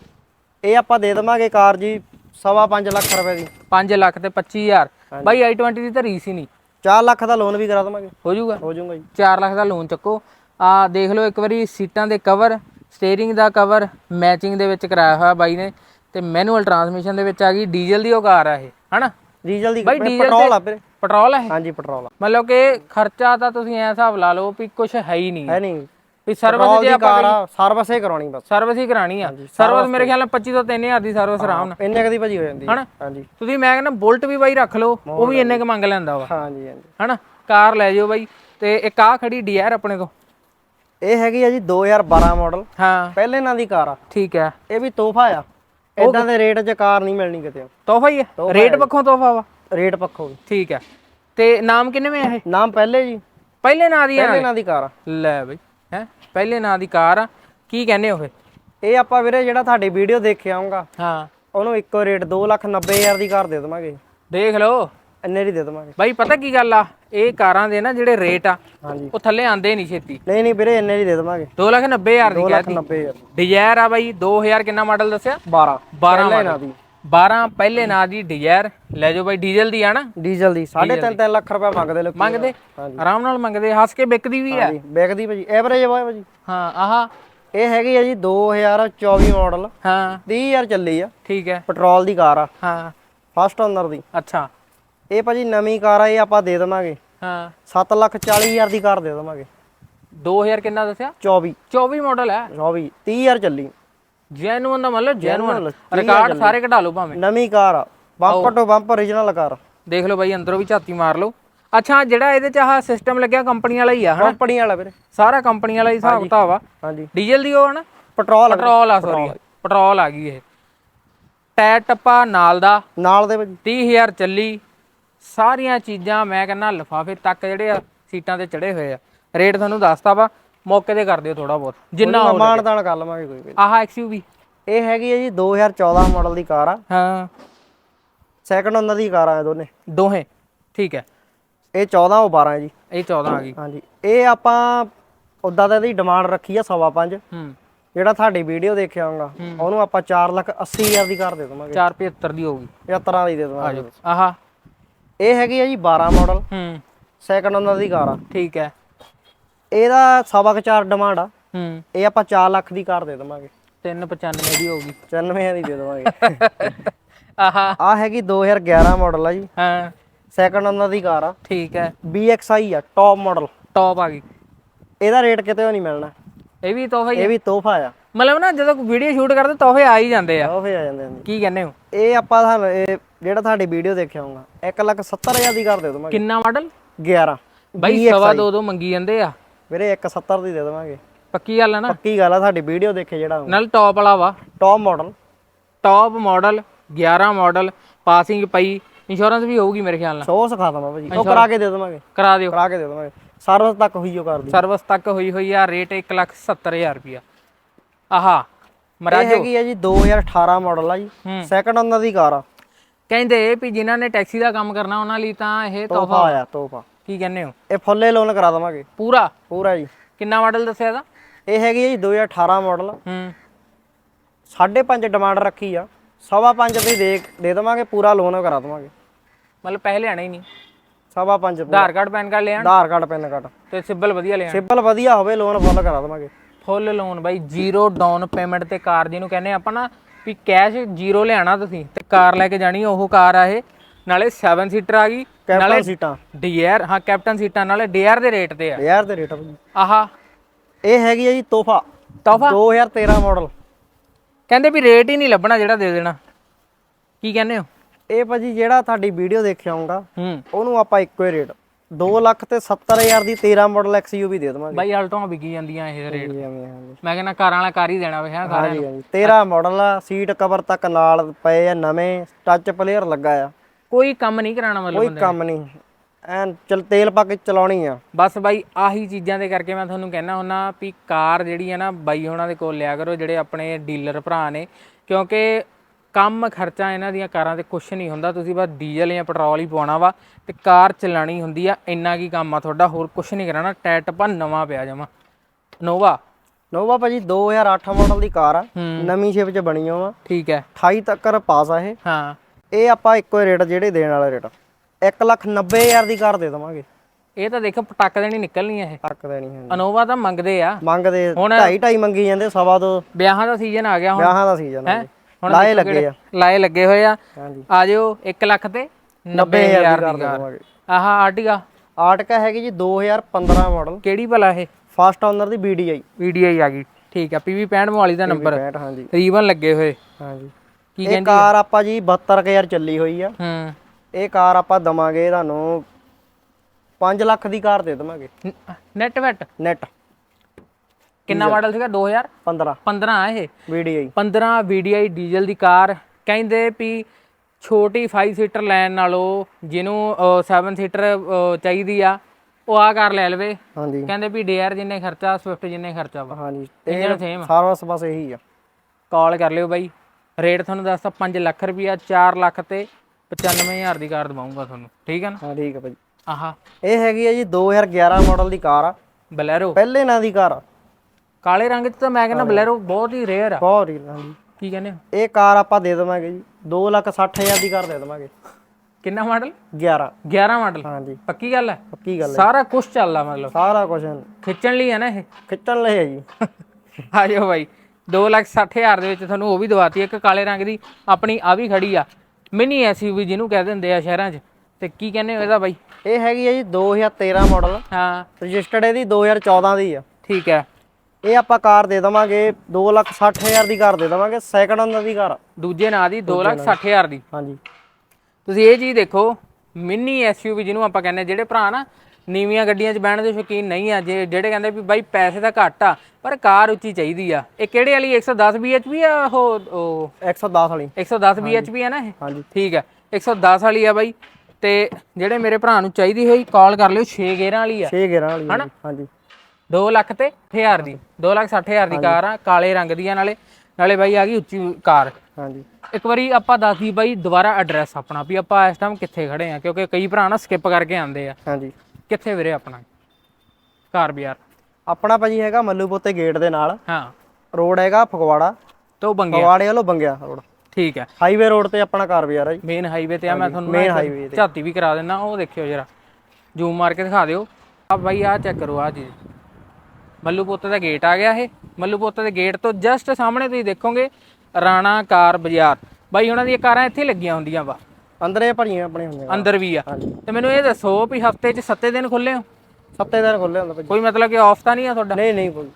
ਇਹ ਆਪਾਂ ਦੇ ਦੇਵਾਂਗੇ ਕਾਰ ਜੀ ਸਵਾ ਪੰਜ ਲੱਖ ਰੁਪਏ ਦੀ। 5 ਲੱਖ ਤੇ 25000 ਬਾਈ i20 ਦੀ ਤਾਂ ਰੀਸ ਹੀ ਨਹੀਂ। 4 ਲੱਖ ਦਾ ਲੋਨ ਵੀ ਕਰਾ ਦੇਵਾਂਗੇ। ਹੋ ਜਾਊਗਾ? ਹੋ ਜਾਊਗਾ ਜੀ। 4 ਲੱਖ ਦਾ ਲੋਨ ਚੱਕੋ। ਆ ਦੇਖ ਲਓ ਇੱਕ ਵਾਰੀ ਸੀਟਾਂ ਦੇ ਕਵਰ ਸਟੀਅਰਿੰਗ ਦਾ ਕਵਰ ਮੈਚਿੰਗ ਦੇ ਵਿੱਚ ਕਰਾਇਆ ਹੋਇਆ ਬਾਈ ਨੇ। ਤੇ ਮੈਨੂਅਲ ਟਰਾਂਸਮਿਸ਼ਨ ਦੇ ਵਿੱਚ ਆ ਗਈ ਡੀਜ਼ਲ ਦੀ ਉਹ ਕਾਰ ਆ ਇਹ ਹਨਾ? ਡੀਜ਼ਲ ਦੀ ਬਾਈ ਡੀਜ਼ਲ ਪੈਟਰੋਲ ਆ ਵੀਰੇ। ਪੈਟਰੋਲ ਹੈ ਹਾਂਜੀ ਪੈਟਰੋਲ ਆ। ਮਤਲਬ ਕਿ ਖਰਚਾ ਤਾਂ ਤੁਸੀਂ ਐ ਹਿਸਾਬ ਲਾ ਲਓ ਵੀ ਕੁਝ ਹੈ ਹੀ ਨਹੀਂ। ਹੈ ਨਹੀਂ। ਵੀ ਸਰਵਿਸ ਜੇ ਦੀ ਆਪਾਂ ਕਾਰ ਆ ਸਰਵਿਸ ਹੀ ਕਰਾਉਣੀ ਬਸ। ਸਰਵਿਸ ਹੀ ਕਰਾਣੀ ਆ। ਸਰਵਿਸ ਮੇਰੇ ਖਿਆਲ ਨਾਲ 25 ਤੋਂ 3000 ਦੀ ਸਰਵਿਸ ਆਰਾਮ ਨਾਲ। ਇੰਨੇ ਕਦੀ ਭਾਜੀ ਹੋ ਜਾਂਦੀ ਹੈ। ਹਾਂਜੀ। ਤੁਸੀਂ ਮੈਂ ਕਹਿੰਦਾ ਬੁਲਟ ਵੀ ਬਾਈ ਰੱਖ ਲਓ ਉਹ ਵੀ ਇੰਨੇ ਕ ਮੰਗ ਲੈਂਦਾ ਵਾ। ਹਾਂਜੀ ਹਾਂਜੀ। ਹਨਾ? ਕਾਰ ਲੈ ਜਿਓ ਬਾਈ। ਤੇ ਇੱਕ ਆ ਖੜੀ ਡੀਆਰ ਆਪਣੇ ਕੋ ਇਹ ਹੈਗੀ ਆ ਜੀ 2012 ਮਾਡਲ ਹਾਂ। ਪਹਿਲੇ ਨਾਂ ਦੀ ਕਾਰ ਆ। ਠੀਕ ਹੈ ਇਹ ਵੀ ਤੋਹਫਾ ਆ। ਇਦਾਂ ਦੇ ਰੇਟ 'ਚ ਕਾਰ ਨਹੀਂ ਮਿਲਣੀ ਕਿਤੇ। ਤੋਹਫਾ ਹੀ ਹੈ ਰੇਟ ਪੱਖੋਂ ਤੋਹਫਾ ਵਾ? ਰੇਟ ਪੱਖੋਂ ਵੀ। ਠੀਕ ਹੈ ਤੇ ਨਾਮ ਕਿੰਨੇ ਵਿੱਚ ਇਹ? ਨਾਮ ਪਹਿਲੇ ਜੀ। ਪਹਿਲੇ ਨਾਂ ਦੀ ਪਹਿਲੇ ਹੈ ਨਾਂ ਦੀ ਕਾਰ ਆ। ਲੈ ਬਈ। ਪਹਿਲੇ ਨਾਂ ਦੀ ਕਾਰ ਆ। ਕੀ ਕਹਿੰਦੇ ਉਹ ਇਹ ਆਪਾਂ ਵੀਰੇ ਜਿਹੜਾ ਤੁਹਾਡੀ ਵੀਡੀਓ ਦੇਖਿਆ ਆਉਂਗਾ ਹਾਂ। ਉਹਨੂੰ ਇੱਕੋ ਰੇਟ 290000 ਦੀ ਕਾਰ ਦੇ ਦੇਵਾਂਗੇ। ਦੇਖ ਲਓ। ਇੰਨੇ ਦੀ ਦੇ ਦੇਵਾਂਗੇ। ਬਾਈ ਪਤਾ ਕੀ ਗੱਲ ਆ? ਇਹ ਕਾਰਾਂ ਦੇ ਨਾ ਜਿਹੜੇ ਰੇਟ ਆ ਹਾਂਜੀ। ਉਹ ਥੱਲੇ ਆਂਦੇ ਨਹੀਂ ਛੇਤੀ। ਨਹੀਂ ਨਹੀਂ ਵੀਰੇ ਇੰਨੇ ਦੀ ਦੇ ਦੇਵਾਂਗੇ। 290000 ਦੀ ਕਹਿਤੀ 290000 ਡਿਜ਼ਾਇਰ ਆ ਬਾਈ 2000 ਕਿੰਨਾ ਮਾਡਲ ਦੱਸਿਆ? 12 12 ਪਹਿਲੇ ਨਾਂ ਮਾਡਲ ਦੀ। 12 ਪਹਿਲੇ ਨਾਂ ਦੀ ਡਿਜ਼ਾਇਰ ਲੈ ਜਾਓ ਬਾਈ ਡੀਜ਼ਲ ਦੀ ਆ ਨਾ? ਡੀਜ਼ਲ ਦੀ 3.5 ਲੱਖ ਰੁਪਏ ਮੰਗਦੇ ਲੋਕ ਮੰਗਦੇ। ਆਰਾਮ ਨਾਲ ਮੰਗਦੇ ਹੱਸ ਕੇ ਵਿਕਦੀ ਵੀ ਆ। ਹਾਂਜੀ ਬੈਗਦੀ ਭਾਜੀ ਐਵਰੇਜ ਵਾ ਭਾਜੀ। ਹਾਂ ਆਹਾ। ਇਹ ਹੈਗੀ ਆ ਜੀ 2024 ਮਾਡਲ ਹਾਂ। 30000 ਚੱਲੀ ਆ। ਠੀਕ ਹੈ। ਪੈਟਰੋਲ ਦੀ ਕਾਰ ਆ। ਹਾਂ। ਫਸਟ ਓਨਰ ਦੀ। ਅੱਛਾ। ਇਹ ਭਾਜੀ ਨਵੀਂ ਕਾਰ ਆ ਇਹ ਆਪਾਂ ਦੇ ਦੇਵਾਂਗੇ। ਹਾਂ। 7 ਲੱਖ 40000 ਦੀ ਕਾਰ ਦੇ ਦੇਵਾਂਗੇ। 2000 ਕਿੰਨਾ ਦੱਸਿਆ? 24 24 ਮਾਡਲ ਹੈ। 24 30000 ਚੱਲੀ। ਜੈਨੂਨ ਦਾ ਮਤਲਬ ਜੈਨੂਨ ਰਿਕਾਰਡ ਸਾਰੇ ਕਢਾ ਲਓ ਭਾਵੇਂ। ਨਵੀਂ ਕਾਰ ਆ। Bumper to bumper origignal car ਦੇਖ ਲਓ ਬਾਈ ਅੰਦਰੋਂ ਵੀ ਝਾਤੀ ਮਾਰ ਲਓ। ਅੱਛਾ ਜਿਹੜਾ ਇਹਦੇ ਚ ਆਹ ਸਿਸਟਮ ਲੱਗਿਆ ਕੰਪਨੀ ਵਾਲਾ ਹੀ ਆ ਹਨਾ? ਕੰਪਨੀ ਵਾਲਾ ਵੀਰੇ। ਸਾਰਾ ਕੰਪਨੀ ਵਾਲਾ ਹੀ ਹਿਸਾਬ ਕਿਤਾਬ ਆ। ਹਾਂਜੀ। ਡੀਜ਼ਲ ਦੀ ਉਹ ਹਨਾ ਪੈਟਰੋਲ ਪੈਟਰੋਲ ਆ ਸੌਰੀ ਪੈਟਰੋਲ ਆ ਗਈ ਇਹ। ਟਾਇਰ ਟੱਪਾ ਨਾਲ ਦਾ। ਨਾਲ ਦੇ ਭਾਜੀ। 30000 ਚੱਲੀ। ਸਾਰੀਆਂ ਚੀਜ਼ਾਂ ਮੈਂ ਕਹਿੰਦਾ ਲਫਾਫੇ ਤੱਕ ਜਿਹੜੇ ਆ ਸੀਟਾਂ ਤੇ ਚੜੇ ਹੋਏ ਆ। ਰੇਟ ਤੁਹਾਨੂੰ ਦੱਸਤਾ ਵਾ। ਮੌਕੇ ਤੇ ਕਰ ਦਿਓ ਥੋੜਾ ਬਹੁਤ ਜਿੰਨਾ ਹੋ ਮਾਨ ਤਾਨ ਕਰ ਲਵਾਂਗੇ ਕੋਈ ਵੀ। ਆਹ ਐਕਸਯੂਵੀ ਇਹ ਹੈਗੀ ਹੈ ਜੀ 2014 ਮਾਡਲ ਦੀ ਕਾਰ ਆ। ਹਾਂ। ਸੈਕੰਡ ਓਨਰ ਦੀ ਕਾਰ ਆ ਦੋਨੇ। ਦੋਹੇ ਠੀਕ ਹੈ। ਇਹ 14 ਉਹ 12 ਹੈ ਜੀ। ਇਹ 14 ਆ ਗਈ। ਹਾਂਜੀ। ਇਹ ਆਪਾਂ ਉਦਾਂ ਤਾਂ ਇਹਦੀ ਡਿਮਾਂਡ ਰੱਖੀ ਆ ਸਵਾ ਪੰਜ। ਹੂੰ। ਜਿਹੜਾ ਤੁਹਾਡੀ ਵੀਡੀਓ ਦੇਖਿਆ ਹੋਊਗਾ ਉਹਨੂੰ ਆਪਾਂ 4 ਲੱਖ 80 ਹਜ਼ਾਰ ਦੀ ਕਾਰ ਦੇ ਦੇਵਾਂਗੇ। 475 ਦੀ ਹੋਊਗੀ 75 ਦੀ ਦੇ ਦੇਵਾਂਗੇ। ਆਹਾ। ਇਹ ਹੈਗੀ ਹੈ ਜੀ 12 ਮਾਡਲ ਹੂੰ। ਸੈਕੰਡ ਓਨਰ ਦੀ ਕਾਰ ਆ। ਠੀਕ ਹੈ। ਇਹਦਾ ਸਵਾ ਕੁ ਚਾਰ ਡਿਮਾਂਡ ਆ। ਹੂੰ। ਇਹ ਆਪਾਂ 4 ਲੱਖ ਦੀ ਕਾਰ ਦੇ ਦੇਵਾਂਗੇ। 395 ਦੀ ਹੋਊਗੀ 95 ਦੀ ਦੇ ਦੇਵਾਂਗੇ। ਆਹਾ। ਆ ਹੈਗੀ 2011 ਮਾਡਲ ਆ ਜੀ। ਹਾਂ। ਸੈਕੰਡ ਓਨਰ ਦੀ ਕਾਰ ਆ। ਠੀਕ ਹੈ। BXI ਆ ਟੌਪ ਮਾਡਲ ਟੌਪ ਆ ਗਈ। ਇਹਦਾ ਰੇਟ ਕਿਤੇ ਨਹੀਂ ਮਿਲਣਾ। ਇਹ ਵੀ ਤੋਹਫਾ ਹੀ। ਇਹ ਵੀ ਤੋਹਫਾ ਆ। ਮਤਲਬ ਨਾ ਜਦੋਂ ਵੀਡੀਓ ਸ਼ੂਟ ਕਰਦੇ ਤੋਹਫੇ ਆ ਹੀ ਜਾਂਦੇ ਆ। ਤੋਹਫੇ ਆ ਜਾਂਦੇ ਨੇ ਕੀ ਕਹਿੰਦੇ ਹੋ? ਇਹ ਆਪਾਂ ਤੁਹਾਨੂੰ ਇਹ ਜਿਹੜਾ ਤੁਹਾਡੀ ਵੀਡੀਓ ਦੇਖਿਆ ਹੋਊਗਾ 1 ਲੱਖ 70 ਹਜ਼ਾਰ ਦੀ ਕਰ ਦੇ ਦੇਵਾਂਗੇ। ਕਿੰਨਾ ਮਾਡਲ 11 ਬਾਈ ਸਵਾ ਦੋ ਦੋ ਮੰਗੀ ਜਾਂਦੇ ਆ। ਵੀਰੇ 170 ਦੀ ਦੇ ਦੇਵਾਂਗੇ। ਪੱਕੀ ਗੱਲ ਆ ਨਾ? ਪੱਕੀ ਗੱਲ ਆ ਤੁਹਾਡੀ ਵੀਡੀਓ ਦੇਖੇ ਜਿਹੜਾ ਨਾਲ ਟੌਪ ਵਾਲਾ ਵਾ। Top model top model 11 model passing ਪਈ। ਇੰਸ਼ੋਰੈਂਸ ਵੀ ਹੋਊਗੀ ਮੇਰੇ ਖਿਆਲ ਨਾਲ। ਸੋ ਸਿਖਾ ਦਵਾਂ ਭਾਜੀ। ਉਹ ਕਰਾ ਕੇ ਦੇ ਦੇਵਾਂਗੇ। ਕਰਾ ਦਿਓ। ਕਰਾ ਕੇ ਦੇ ਦੇਵਾਂਗੇ। ਸਰਵਿਸ ਤੱਕ ਹੋਈ ਉਹ ਕਰਦੀ। ਸਰਵਿਸ ਤੱਕ ਹੋਈ ਹੋਈ ਆ ਰੇਟ 170000 ਰੁਪਿਆ ਆਹਾ ਇਹ ਮਰਾਜੋ। ਹੈਗੀ ਆ ਜੀ 2018 ਮਾਡਲ ਆ ਜੀ। ਹੂੰ। ਸੈਕੰਡ ਓਨਰ ਦੀ ਕਾਰ ਆ। ਕਹਿੰਦੇ ਵੀ ਜਿਨ੍ਹਾਂ ਨੇ ਟੈਕਸੀ ਦਾ ਕੰਮ ਕਰਨਾ ਉਹਨਾਂ ਲਈ ਤਾਂ ਇਹ ਤੋਹਫਾ। ਤੋਹਫਾ ਆਇਆ ਤੋਹਫਾ। ਕੀ ਕਹਿੰਦੇ ਹੋ? ਇਹ ਫੁੱਲੇ ਲੋਨ ਕਰਾ ਦਵਾਂਗੇ। ਪੂਰਾ? ਪੂਰਾ ਜੀ। ਕਿੰਨਾ ਮਾਡਲ ਦੱਸਿਆ ਇਹਦਾ? ਇਹ ਹੈਗੀ ਆ ਜੀ 2018 ਮਾਡਲ ਹੂੰ। 5.5 ਡਿਮਾਂਡ ਰੱਖੀ ਆ। ਸਵਾ ਪੰਜ ਦੀ ਦੇ ਦੇ ਦੇਵਾਂਗੇ ਪੂਰਾ ਲੋਨ ਕਰਾ ਦਵਾਂਗੇ। ਮਤਲਬ ਪੈਸੇ ਲੈਣੇ ਹੀ ਨਹੀਂ। ਸਵਾ ਪੰਜ ਆਧਾਰ ਕਾਰਡ ਪੈਨ ਕਾਰਡ ਲਿਆਣ ਆਧਾਰ ਕਾਰਡ ਪੈਨ ਕਾਰਡ। ਤੇ ਸਿਬਲ ਵਧੀਆ ਲਿਆਣ ਸਿੰਪਲ ਵਧੀਆ ਹੋਵੇ ਲੋਨ ਫੁੱਲ ਕਰਾ ਦਵਾਂਗੇ। ਫੁੱਲ ਲੋਨ ਬਾਈ ਜ਼ੀਰੋ ਡਾਊਨ ਪੇਮੈਂਟ ਤੇ ਕਾਰ ਜਿਹਨੂੰ ਕਹਿੰਦੇ ਆਪਾਂ ਨਾ ਵੀ ਕੈਸ਼ ਜ਼ੀਰੋ ਲਿਆਣਾ ਤੁਸੀਂ ਤੇ ਕਾਰ ਲੈ ਕੇ ਜਾਣੀ ਉਹ ਕਾਰ ਆ ਇਹ। ਨਾਲੇ 7 ਸੀਟਰ ਆ ਗਈ। ਕੈਪਟਨ ਸੀਟਾਂ। ਡੀਆਰ ਹਾਂ ਕੈਪਟਨ ਸੀਟਾਂ ਨਾਲੇ ਡੀਆਰ ਦੇ ਰੇਟ ਤੇ ਆ। ਯਾਰ ਦੇ ਰੇਟ ਆ ਭਾਜੀ। ਆਹਾ। ਇਹ ਹੈਗੀ ਆ ਜੀ ਤੋਹਫਾ। ਤੋਹਫਾ? 2013 ਮਾਡਲ ਕਹਿੰਦੇ ਵੀ ਰੇਟ ਹੀ ਨਹੀਂ ਲੱਭਣਾ ਜਿਹੜਾ ਦੇ ਦੇਣਾ। ਕੀ ਕਹਿੰਦੇ ਹੋ? ਇਹ ਭਾਜੀ ਜਿਹੜਾ ਤੁਹਾਡੀ ਵੀਡੀਓ ਦੇਖਿਆ ਹੋਊਗਾ ਉਹਨੂੰ ਆਪਾਂ ਇੱਕੋ ਹੀ ਰੇਟ 2 ਲੱਖ ਤੇ 70000 ਦੀ 13 ਮਾਡਲ XUV ਦੇ ਦੇਵਾਂਗੇ। ਬਾਈ ਆਲਟੋਆਂ ਵਿਕੀ ਜਾਂਦੀਆਂ ਇਹ ਰੇਟ ਮੈਂ ਕਹਿੰਦਾ ਕਾਰਾਂ ਵਾਲਾ ਕਰ ਹੀ ਦੇਣਾ ਵੇ ਹੈ ਸਾਰਿਆਂ ਨੂੰ। ਹਾਂਜੀ। 13 ਮਾਡਲ ਆ ਸੀਟ ਕਵਰ ਤੱਕ ਨਾਲ ਪਏ ਆ ਨਵੇਂ ਟੱਚ ਪਲੇਅਰ ਲੱਗਾ ਆ। ਕੋਈ ਕੰਮ ਨਹੀਂ ਕਰਾਉਣਾ ਮਤਲਬ ਕੋਈ ਕੰਮ ਨਹੀਂ। ਐਨ ਚਲ ਤੇਲ ਪਾ ਕੇ ਚਲਾਉਣੀ ਆ। ਬਸ ਬਾਈ ਆਹੀ ਚੀਜ਼ਾਂ ਦੇ ਕਰਕੇ ਮੈਂ ਤੁਹਾਨੂੰ ਕਹਿਣਾ ਹੁੰਨਾ ਵੀ ਕਾਰ ਜਿਹੜੀ ਹੈ ਨਾ ਬਾਈ ਹੋਣਾ ਦੇ ਕੋਲ ਲਿਆ ਕਰੋ ਜਿਹੜੇ ਆਪਣੇ ਡੀਲਰ ਭਰਾ ਨੇ। ਕਿਉਂਕਿ ਕੰਮ ਖਰਚਾ ਇਹਨਾਂ ਦੀਆਂ ਕਾਰਾਂ ਤੇ ਕੁਝ ਨਹੀਂ ਹੁੰਦਾ। ਤੁਸੀਂ ਬਸ ਡੀਜ਼ਲ ਜਾਂ ਪੈਟਰੋਲ ਹੀ ਪਵਾਉਣਾ ਵਾ ਤੇ ਕਾਰ ਚਲਾਣੀ ਹੁੰਦੀ ਆ। ਇੰਨਾ ਕੀ ਕੰਮ ਆ ਤੁਹਾਡਾ ਹੋਰ ਕੁਝ ਨਹੀਂ ਕਰਾਣਾ ਟਾਇਰ ਟੱਪਾ ਨਵਾਂ ਪਿਆ ਜਮਾ ਨੋਵਾ? ਨੋਵਾ ਭਾਜੀ 2008 ਮਾਡਲ ਦੀ ਕਾਰ ਆ। ਹੂੰ। ਨਵੀਂ ਸ਼ੇਪ ਚ ਬਣੀ ਹੋਆ ਠੀਕ ਹੈ। 28 ਤੱਕ ਪਾਸ ਆ ਇਹ। ਹਾਂ। ਇਹ ਆਪਾਂ ਇੱਕੋ ਹੀ ਰੇਟ ਜਿਹੜੇ ਦੇਣ ਵਾਲੇ ਰੇਟ 190000 ਦੀ ਕਾਰ ਦੇ ਦੇਵਾਂਗੇ। ਇਹ ਤਾਂ ਦੇਖੋ ਪਟਕ ਦੇਣੀ ਨਿਕਲਣੀ ਆ ਇਹ। ਤੱਕ ਦੇਣੀ ਹੈ ਅਨੋਵਾ ਤਾਂ ਮੰਗਦੇ ਆ। ਮੰਗਦੇ ਹੁਣ- 2.5 2.5 ਮੰਗੀ ਜਾਂਦੇ ਸਵਾ ਦੋ। ਵਿਆਹਾਂ ਦਾ ਸੀਜ਼ਨ ਆ ਗਿਆ ਹੁਣ। ਵਿਆਹਾਂ ਦਾ ਸੀਜ਼ਨ ਜੀ। ਹੁਣ ਲਾਏ ਦੇਖੋ ਲੱਗੇ ਕਿਹੜੇ- ਆ। ਲਾਏ ਲੱਗੇ ਹੋਏ ਆ। ਹਾਂਜੀ। ਆ ਜਾਓ 1 ਲੱਖ ਤੇ 90000 90000 ਦੀ ਕਾਰ ਆਹ ਆਰਟੀਗਾ। ਆਰਟਕਾ ਹੈਗੀ ਜੀ 2015 ਮਾਡਲ ਕਿਹੜੀ ਭਲਾ ਇਹ? ਫਸਟ ਓਨਰ ਦੀ BDI ਵੀਡੀਆਈ ਆ ਗਈ। ਠੀਕ ਆ ਪੀਵੀ 65 ਮੋਹਾਲੀ ਦਾ ਨੰਬਰ 65 ਹਾਂਜੀ। ਰੀਬਨ ਲੱਗੇ ਹੋਏ। ਹਾਂਜੀ। ਕੀ ਇਹ ਕਾਰ ਆਪਾਂ ਜੀ 72000 ਚੱਲੀ ਹੋਈ ਆ। ਹੂੰ। ਇਹ ਕਾਰ ਆਪਾਂ ਦਵਾਂਗੇ ਤੁਹਾਨੂੰ 5 ਲੱਖ ਦੀ ਕਾਰ ਦੇ ਦਵਾਂਗੇ। ਨੈਟ ਵੈਟ ਨੈਟ ਕਿੰਨਾ ਮਾਡਲ ਸੀਗਾ? 2000 15 15 ਆ ਇਹ? BDI 15 VDI ਡੀਜ਼ਲ ਦੀ ਕਾਰ। ਕਹਿੰਦੇ ਵੀ ਛੋਟੀ 5 ਸੀਟਰ ਲੈਣ ਨਾਲੋਂ ਜਿਹਨੂੰ 7 ਸੀਟਰ ਚਾਹੀਦੀ ਆ ਉਹ ਆ ਕਾਰ ਲੈ ਲਵੇ। ਹਾਂਜੀ। ਕਹਿੰਦੇ ਵੀ ਡੇਅਰ ਜਿੰਨੇ ਖਰਚਾ ਸਵਿਫਟ ਜਿੰਨੇ ਖਰਚਾ ਵਾ। ਹਾਂਜੀ। ਤੇ same ਆ। ਸਾਰਾ ਬਸ ਇਹੀ ਆ। ਕਾਲ ਕਰ ਲਿਓ ਬਾਈ। ਰੇਟ ਤੁਹਾਨੂੰ ਦੱਸਤਾ 5 ਲੱਖ ਰੁਪਿਆ 4 ਲੱਖ ਤੇ 95000 ਦੀ ਕਾਰ ਦਵਾਉਂਗਾ ਤੁਹਾਨੂੰ। ਠੀਕ ਹੈ ਨਾ? ਹਾਂ ਠੀਕ ਆ ਭਾਜੀ। ਆਹਾ। ਇਹ ਹੈਗੀ ਆ ਜੀ 2011 ਮਾਡਲ ਦੀ ਕਾਰ ਆ। ਬਲੈਰੋ? ਪਹਿਲੇ ਨਾਂ ਦੀ ਕਾਰ ਆ। ਕਾਲੇ ਰੰਗ 'ਚ ਤਾਂ ਮੈਂ ਕਹਿੰਦਾ ਬਲੈਰੋ ਬਹੁਤ ਹੀ ਰੇਅਰ ਆ। ਬਹੁਤ ਹੀ ਹਾਂਜੀ। ਕੀ ਕਹਿੰਦੇ ਹੋ? ਇਹ ਕਾਰ ਆਪਾਂ ਦੇ ਦੇਵਾਂਗੇ ਜੀ। 260000 ਦੀ ਕਾਰ ਦੇ ਦੇਵਾਂਗੇ। ਕਿੰਨਾ ਮਾਡਲ 11 11 ਮਾਡਲ ਹਾਂਜੀ। ਪੱਕੀ ਗੱਲ ਹੈ? ਪੱਕੀ ਗੱਲ ਹੈ। ਸਾਰਾ ਕੁਝ ਚੱਲਦਾ ਮਤਲਬ। ਸਾਰਾ ਕੁਝ ਖਿੱਚਣ ਲਈ ਹੈ ਨਾ ਇਹ? ਖਿੱਚਣ ਲਏ ਜੀ। ਆ ਜਾਓ ਬਾਈ 260000 ਦੇ ਵਿੱਚ ਤੁਹਾਨੂੰ ਉਹ ਵੀ ਦਵਾਤੀ ਇੱਕ ਕਾਲੇ ਰੰਗ ਦੀ ਆਪਣੀ ਆ ਵੀ ਖੜੀ ਆ। ਮਿਨੀ ਐਸਯੂਵੀ ਜਿਹਨੂੰ ਕਹਿ ਦਿੰਦੇ ਆ ਸ਼ਹਿਰਾਂ 'ਚ। ਤੇ ਕੀ ਕਹਿੰਦੇ ਹੋ ਇਹਦਾ ਬਾਈ? ਇਹ ਹੈਗੀ ਆ ਜੀ 2013 ਮਾਡਲ ਹਾਂ। ਰਜਿਸਟਰਡ ਇਹਦੀ 2014 ਦੀ ਆ। ਠੀਕ ਹੈ। ਇਹ ਆਪਾਂ ਕਾਰ ਦੇ ਦਵਾਂਗੇ 260000 ਦੀ ਕਾਰ ਦੇ ਦਵਾਂਗੇ ਸੈਕੰਡ ਓਨਰ ਦੀ ਕਾਰ। ਦੂਜੇ ਨਾਂ ਦੀ 260000 ਦੀ। ਹਾਂਜੀ। ਤੁਸੀਂ ਇਹ ਚੀਜ਼ ਦੇਖੋ ਮਿਨੀ ਐਸਯੂਵੀ ਜਿਹਨੂੰ ਆਪਾਂ ਕਹਿੰਦੇ ਜਿਹੜੇ ਭਰਾ ਨਾ ਨੀਵੀਆਂ ਗੱਡੀਆਂ 'ਚ ਬਹਿਣ ਦੇ ਸ਼ੌਕੀਨ ਨਹੀਂ ਆ। ਜੇ ਜਿਹੜੇ ਕਹਿੰਦੇ ਵੀ ਬਾਈ ਪੈਸੇ ਤਾਂ ਘੱਟ ਆ ਪਰ ਕਾਰ ਉੱਚੀ ਚਾਹੀਦੀ ਆ। ਇਹ ਕਿਹੜੇ ਵਾਲੀ 110 bhp ਆ ਉਹ ਉਹ 110 ਵਾਲੀ। 110 bhp ਆ ਨਾ ਇਹ? ਹਾਂਜੀ। ਠੀਕ ਹੈ 110 ਵਾਲੀ ਆ ਬਾਈ। ਤੇ ਜਿਹੜੇ ਮੇਰੇ ਭਰਾ ਨੂੰ ਚਾਹੀਦੀ ਹੋਈ ਕਾਲ ਕਰ ਲਿਓ 6 ਗੇਅਰਾਂ ਵਾਲੀ ਆ। 6 ਗੇਰਾਂ ਵਾਲੀ ਆ ਜੀ। ਹਾਂਜੀ। 2 ਲੱਖ ਤੇ 1000 ਦੀ 2 ਲੱਖ 60000 ਦੀ ਕਾਰ ਆ ਕਾਲੇ ਰੰਗ ਦੀ ਆ ਨਾਲੇ। ਨਾਲੇ ਬਾਈ ਆ ਗਈ ਉੱਚੀ ਕਾਰ। ਹਾਂਜੀ। ਇੱਕ ਵਾਰੀ ਆਪਾਂ ਦੱਸ ਦਈਏ ਬਾਈ ਦੁਬਾਰਾ ਐਡਰੈਸ ਆਪਣਾ ਵੀ ਆਪਾਂ ਇਸ ਟਾਈਮ ਕਿੱਥੇ ਖੜੇ ਆ ਕਿਉਂਕਿ ਕਈ ਭਰਾ ਨਾ ਸਕਿਪ ਕਰਕੇ ਆਉਂਦੇ ਆ। ਹਾਂਜੀ। ਕਿੱਥੇ ਵੀਰੇ ਆਪਣਾ? ਕਾਰ ਬਾਜ਼ਾਰ। ਆਪਣਾ ਭਾਜੀ ਹੈਗਾ ਮੱਲੂਪੋਤੇ ਗੇਟ ਦੇ ਨਾਲ। ਹਾਂ। ਰੋਡ ਹੈਗਾ ਫਗਵਾੜਾ। ਤੋਂ ਬੰਗਿਆ। ਫਗਵਾੜੇ ਵੱਲੋਂ ਬੰਗਿਆ ਰੋਡ। ਠੀਕ ਹੈ। ਹਾਈਵੇ ਰੋਡ ਤੇ ਆਪਣਾ ਕਾਰ ਬਾਜ਼ਾਰ ਆ ਜੀ। ਮੇਨ ਹਾਈਵੇ ਤੇ ਆ ਮੈਂ ਤੁਹਾਨੂੰ main ਨਾ ਇੱਕ highway ਤੇ। ਝਾਤੀ ਵੀ ਕਰਾ ਦਿੰਦਾ ਉਹ ਦੇਖਿਓ ਜਰਾ। ਜ਼ੂਮ ਮਾਰ ਕੇ ਦਿਖਾ ਦਿਓ। ਆ ਬਾਈ ਆ ਚੈੱਕ ਕਰੋ ਆ ਚੀਜ਼। ਮੱਲੂ ਪੋਤੇ ਦਾ ਗੇਟ ਆ ਗਿਆ ਇਹ। ਮੱਲੂ ਪੋਤੇ ਦੇ ਗੇਟ ਤੋਂ ਜਸਟ ਸਾਹਮਣੇ ਤੁਸੀਂ ਦੇਖੋਗੇ ਰਾਣਾ ਕਾਰ ਬਾਜ਼ਾਰ। ਬਾਈ ਉਹਨਾਂ ਦੀਆਂ ਕਾਰਾਂ ਇੱਥੇ ਲੱਗੀਆਂ ਹੁੰਦੀਆਂ ਵਾ। ਅੰਦਰੇ ਭਰੀਆਂ ਆਪਣੇ ਹੁੰਦੇ ਆ ਅੰਦਰ ਵੀ ਆ। ਤੇ ਮੈਨੂੰ ਇਹ ਦੱਸੋ ਵੀ ਹਫ਼ਤੇ 'ਚ 7 ਦਿਨ ਖੁੱਲੇ ਹੋ? ਸੱਤੇ ਦਿਨ ਖੁੱਲੇ ਹੁੰਦਾ ਭਾਜੀ। ਕੋਈ ਮਤਲਬ ਕਿ ਆਫ ਤਾਂ ਨਹੀਂ ਆ ਤੁਹਾਡਾ? ਨਹੀਂ ਨਹੀਂ ਭਾਜੀ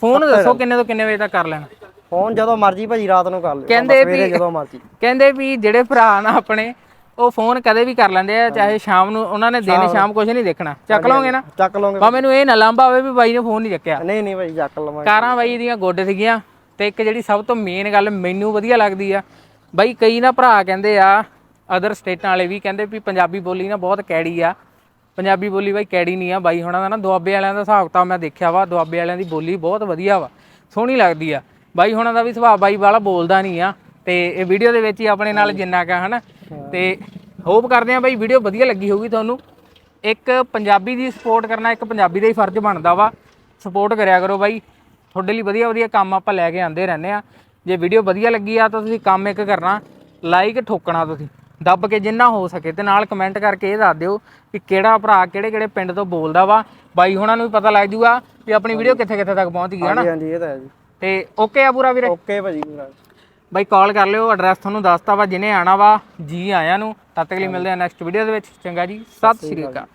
ਫੋਨ ਦੱਸੋ ਕਿੰਨੇ ਤੋਂ ਕਿੰਨੇ ਵਜੇ ਤੱਕ ਕਰ ਲੈਣਾ? ਫੋਨ ਜਦੋਂ ਮਰਜ਼ੀ ਭਾਜੀ ਰਾਤ ਨੂੰ ਕਰ ਲਿਓ। ਕਹਿੰਦੇ ਵੀ- ਜਦੋਂ ਮਰਜ਼ੀ। ਕਹਿੰਦੇ ਵੀ ਜਿਹੜੇ ਭਰਾ ਨਾ ਆਪਣੇ ਉਹ ਫੋਨ ਕਦੇ ਵੀ ਕਰ ਲੈਂਦੇ ਆ ਚਾਹੇ ਸ਼ਾਮ ਨੂੰ ਉਹਨਾਂ ਨੇ ਦਿਨ ਸ਼ਾਮ ਕੁਝ ਨਹੀਂ ਦੇਖਣਾ। ਚੱਕ ਲਓਗੇ ਨਾ? ਚੱਕ ਲਓਗੇ। ਬਾ ਮੈਨੂੰ ਇਹ ਨਾ ਲਾਂਭਾ ਹੋਵੇ ਵੀ ਬਾਈ ਨੇ ਫੋਨ ਨਹੀਂ ਚੱਕਿਆ। ਨਹੀਂ ਨਹੀਂ ਭਾਜੀ ਚੱਕ ਲਵਾਂਗੇ। ਕਾਰਾਂ ਬਾਈ ਦੀਆਂ ਗੁੱਡ ਸੀਗੀਆਂ ਤੇ ਇੱਕ ਜਿਹੜੀ ਸਭ ਤੋਂ ਮੇਨ ਗੱਲ ਮੈਨੂੰ ਵਧੀਆ ਲੱਗਦੀ ਆ ਬਾਈ ਕਈ ਨਾ ਭਰਾ ਕਹਿੰਦੇ ਆ ਅਦਰ ਸਟੇਟਾਂ ਵਾਲੇ ਵੀ ਕਹਿੰਦੇ ਵੀ ਪੰਜਾਬੀ ਬੋਲੀ ਨਾ ਬਹੁਤ ਕੈੜੀ ਆ। ਪੰਜਾਬੀ ਬੋਲੀ ਬਾਈ ਕੈੜੀ ਨਹੀਂ ਆ ਬਾਈ ਹੁਣਾਂ ਦਾ ਨਾ ਦੁਆਬੇ ਵਾਲਿਆਂ ਦਾ ਹਿਸਾਬ ਤਾਂ ਮੈਂ ਦੇਖਿਆ ਵਾ, ਦੁਆਬੇ ਵਾਲਿਆਂ ਦੀ ਬੋਲੀ ਬਹੁਤ ਵਧੀਆ ਵਾ, ਸੋਹਣੀ ਲੱਗਦੀ ਆ। ਬਾਈ ਹੁਣਾਂ ਦਾ ਵੀ ਸੁਭਾਅ ਬਾਈ ਵਾਲਾ ਬੋਲਦਾ ਨਹੀਂ ਆ, ਤੇ ਇਹ ਵੀਡੀਓ ਦੇ ਵਿੱਚ ਹੀ ਆਪਣੇ ਨਾਲ ਜਿੰਨਾ ਕਾ ਹਨਾ? ਤੇ ਹੋਪ ਕਰਦੇ ਆ ਬਾਈ ਵੀਡੀਓ ਵਧੀਆ ਲੱਗੀ ਹੋਊਗੀ ਤੁਹਾਨੂੰ। ਇੱਕ ਪੰਜਾਬੀ ਦੀ ਸਪੋਰਟ ਕਰਨਾ, ਇੱਕ ਪੰਜਾਬੀ ਦਾ ਹੀ ਫਰਜ਼ ਬਣਦਾ ਵਾ। ਸਪੋਰਟ ਕਰਿਆ ਕਰੋ ਬਾਈ, ਤੁਹਾਡੇ ਲਈ ਵਧੀਆ ਵਧੀਆ ਕੰਮ ਆਪਾਂ ਲੈ ਕੇ ਆਂਦੇ ਰਹਿੰਦੇ ਆ। ਜੇ ਵੀਡੀਓ ਵਧੀਆ ਲੱਗੀ ਆ ਤਾਂ ਤੁਸੀਂ ਕੰਮ ਇੱਕ ਕਰਨਾ ਲਾਈਕ ਠੋਕਣਾ ਤੁਸੀਂ। ਦੱਬ ਕੇ ਜਿੰਨਾ ਹੋ ਸਕੇ ਤੇ ਨਾਲ ਕਮੈਂਟ ਕਰਕੇ ਇਹ ਦੱਸ ਦਿਓ ਕਿ ਕਿਹੜਾ ਭਰਾ ਕਿਹੜੇ ਕਿਹੜੇ ਪਿੰਡ ਤੋਂ ਬੋਲਦਾ ਵਾ। ਬਾਈ ਹੁਣਾਂ ਨੂੰ ਵੀ ਪਤਾ ਲੱਗ ਜੂਗਾ ਵੀ ਆਪਣੀ ਵੀਡੀਓ ਕਿੱਥੇ ਕਿੱਥੇ ਤੱਕ ਪਹੁੰਚ ਗਈ ਹੈ ਨਾ। ਹਾਂਜੀ ਹਾਂਜੀ ਇਹ ਤਾਂ ਹੈ ਜੀ। ਤੇ ਓਕੇ ਆ ਪੂਰਾ ਵੀਰੇ? ਓਕੇ ਭਾਜੀ ਪੂਰਾ। ਬਾਈ ਕਾਲ ਕਰ ਲਿਓ ਐਡਰੈਸ ਤੁਹਾਨੂੰ ਦੱਸਤਾ ਵਾ ਜਿਹਨੇ ਆਣਾ ਵਾ ਜੀ ਆਇਆਂ ਨੂੰ। ਤਦ ਤੱਕ ਲਈ ਮਿਲਦੇ ਆ ਨੈਕਸਟ ਵੀਡੀਓ ਦੇ ਵਿੱਚ। ਚੰਗਾ ਜੀ ਸਤਿ ਸ਼੍ਰੀ ਅਕਾਲ।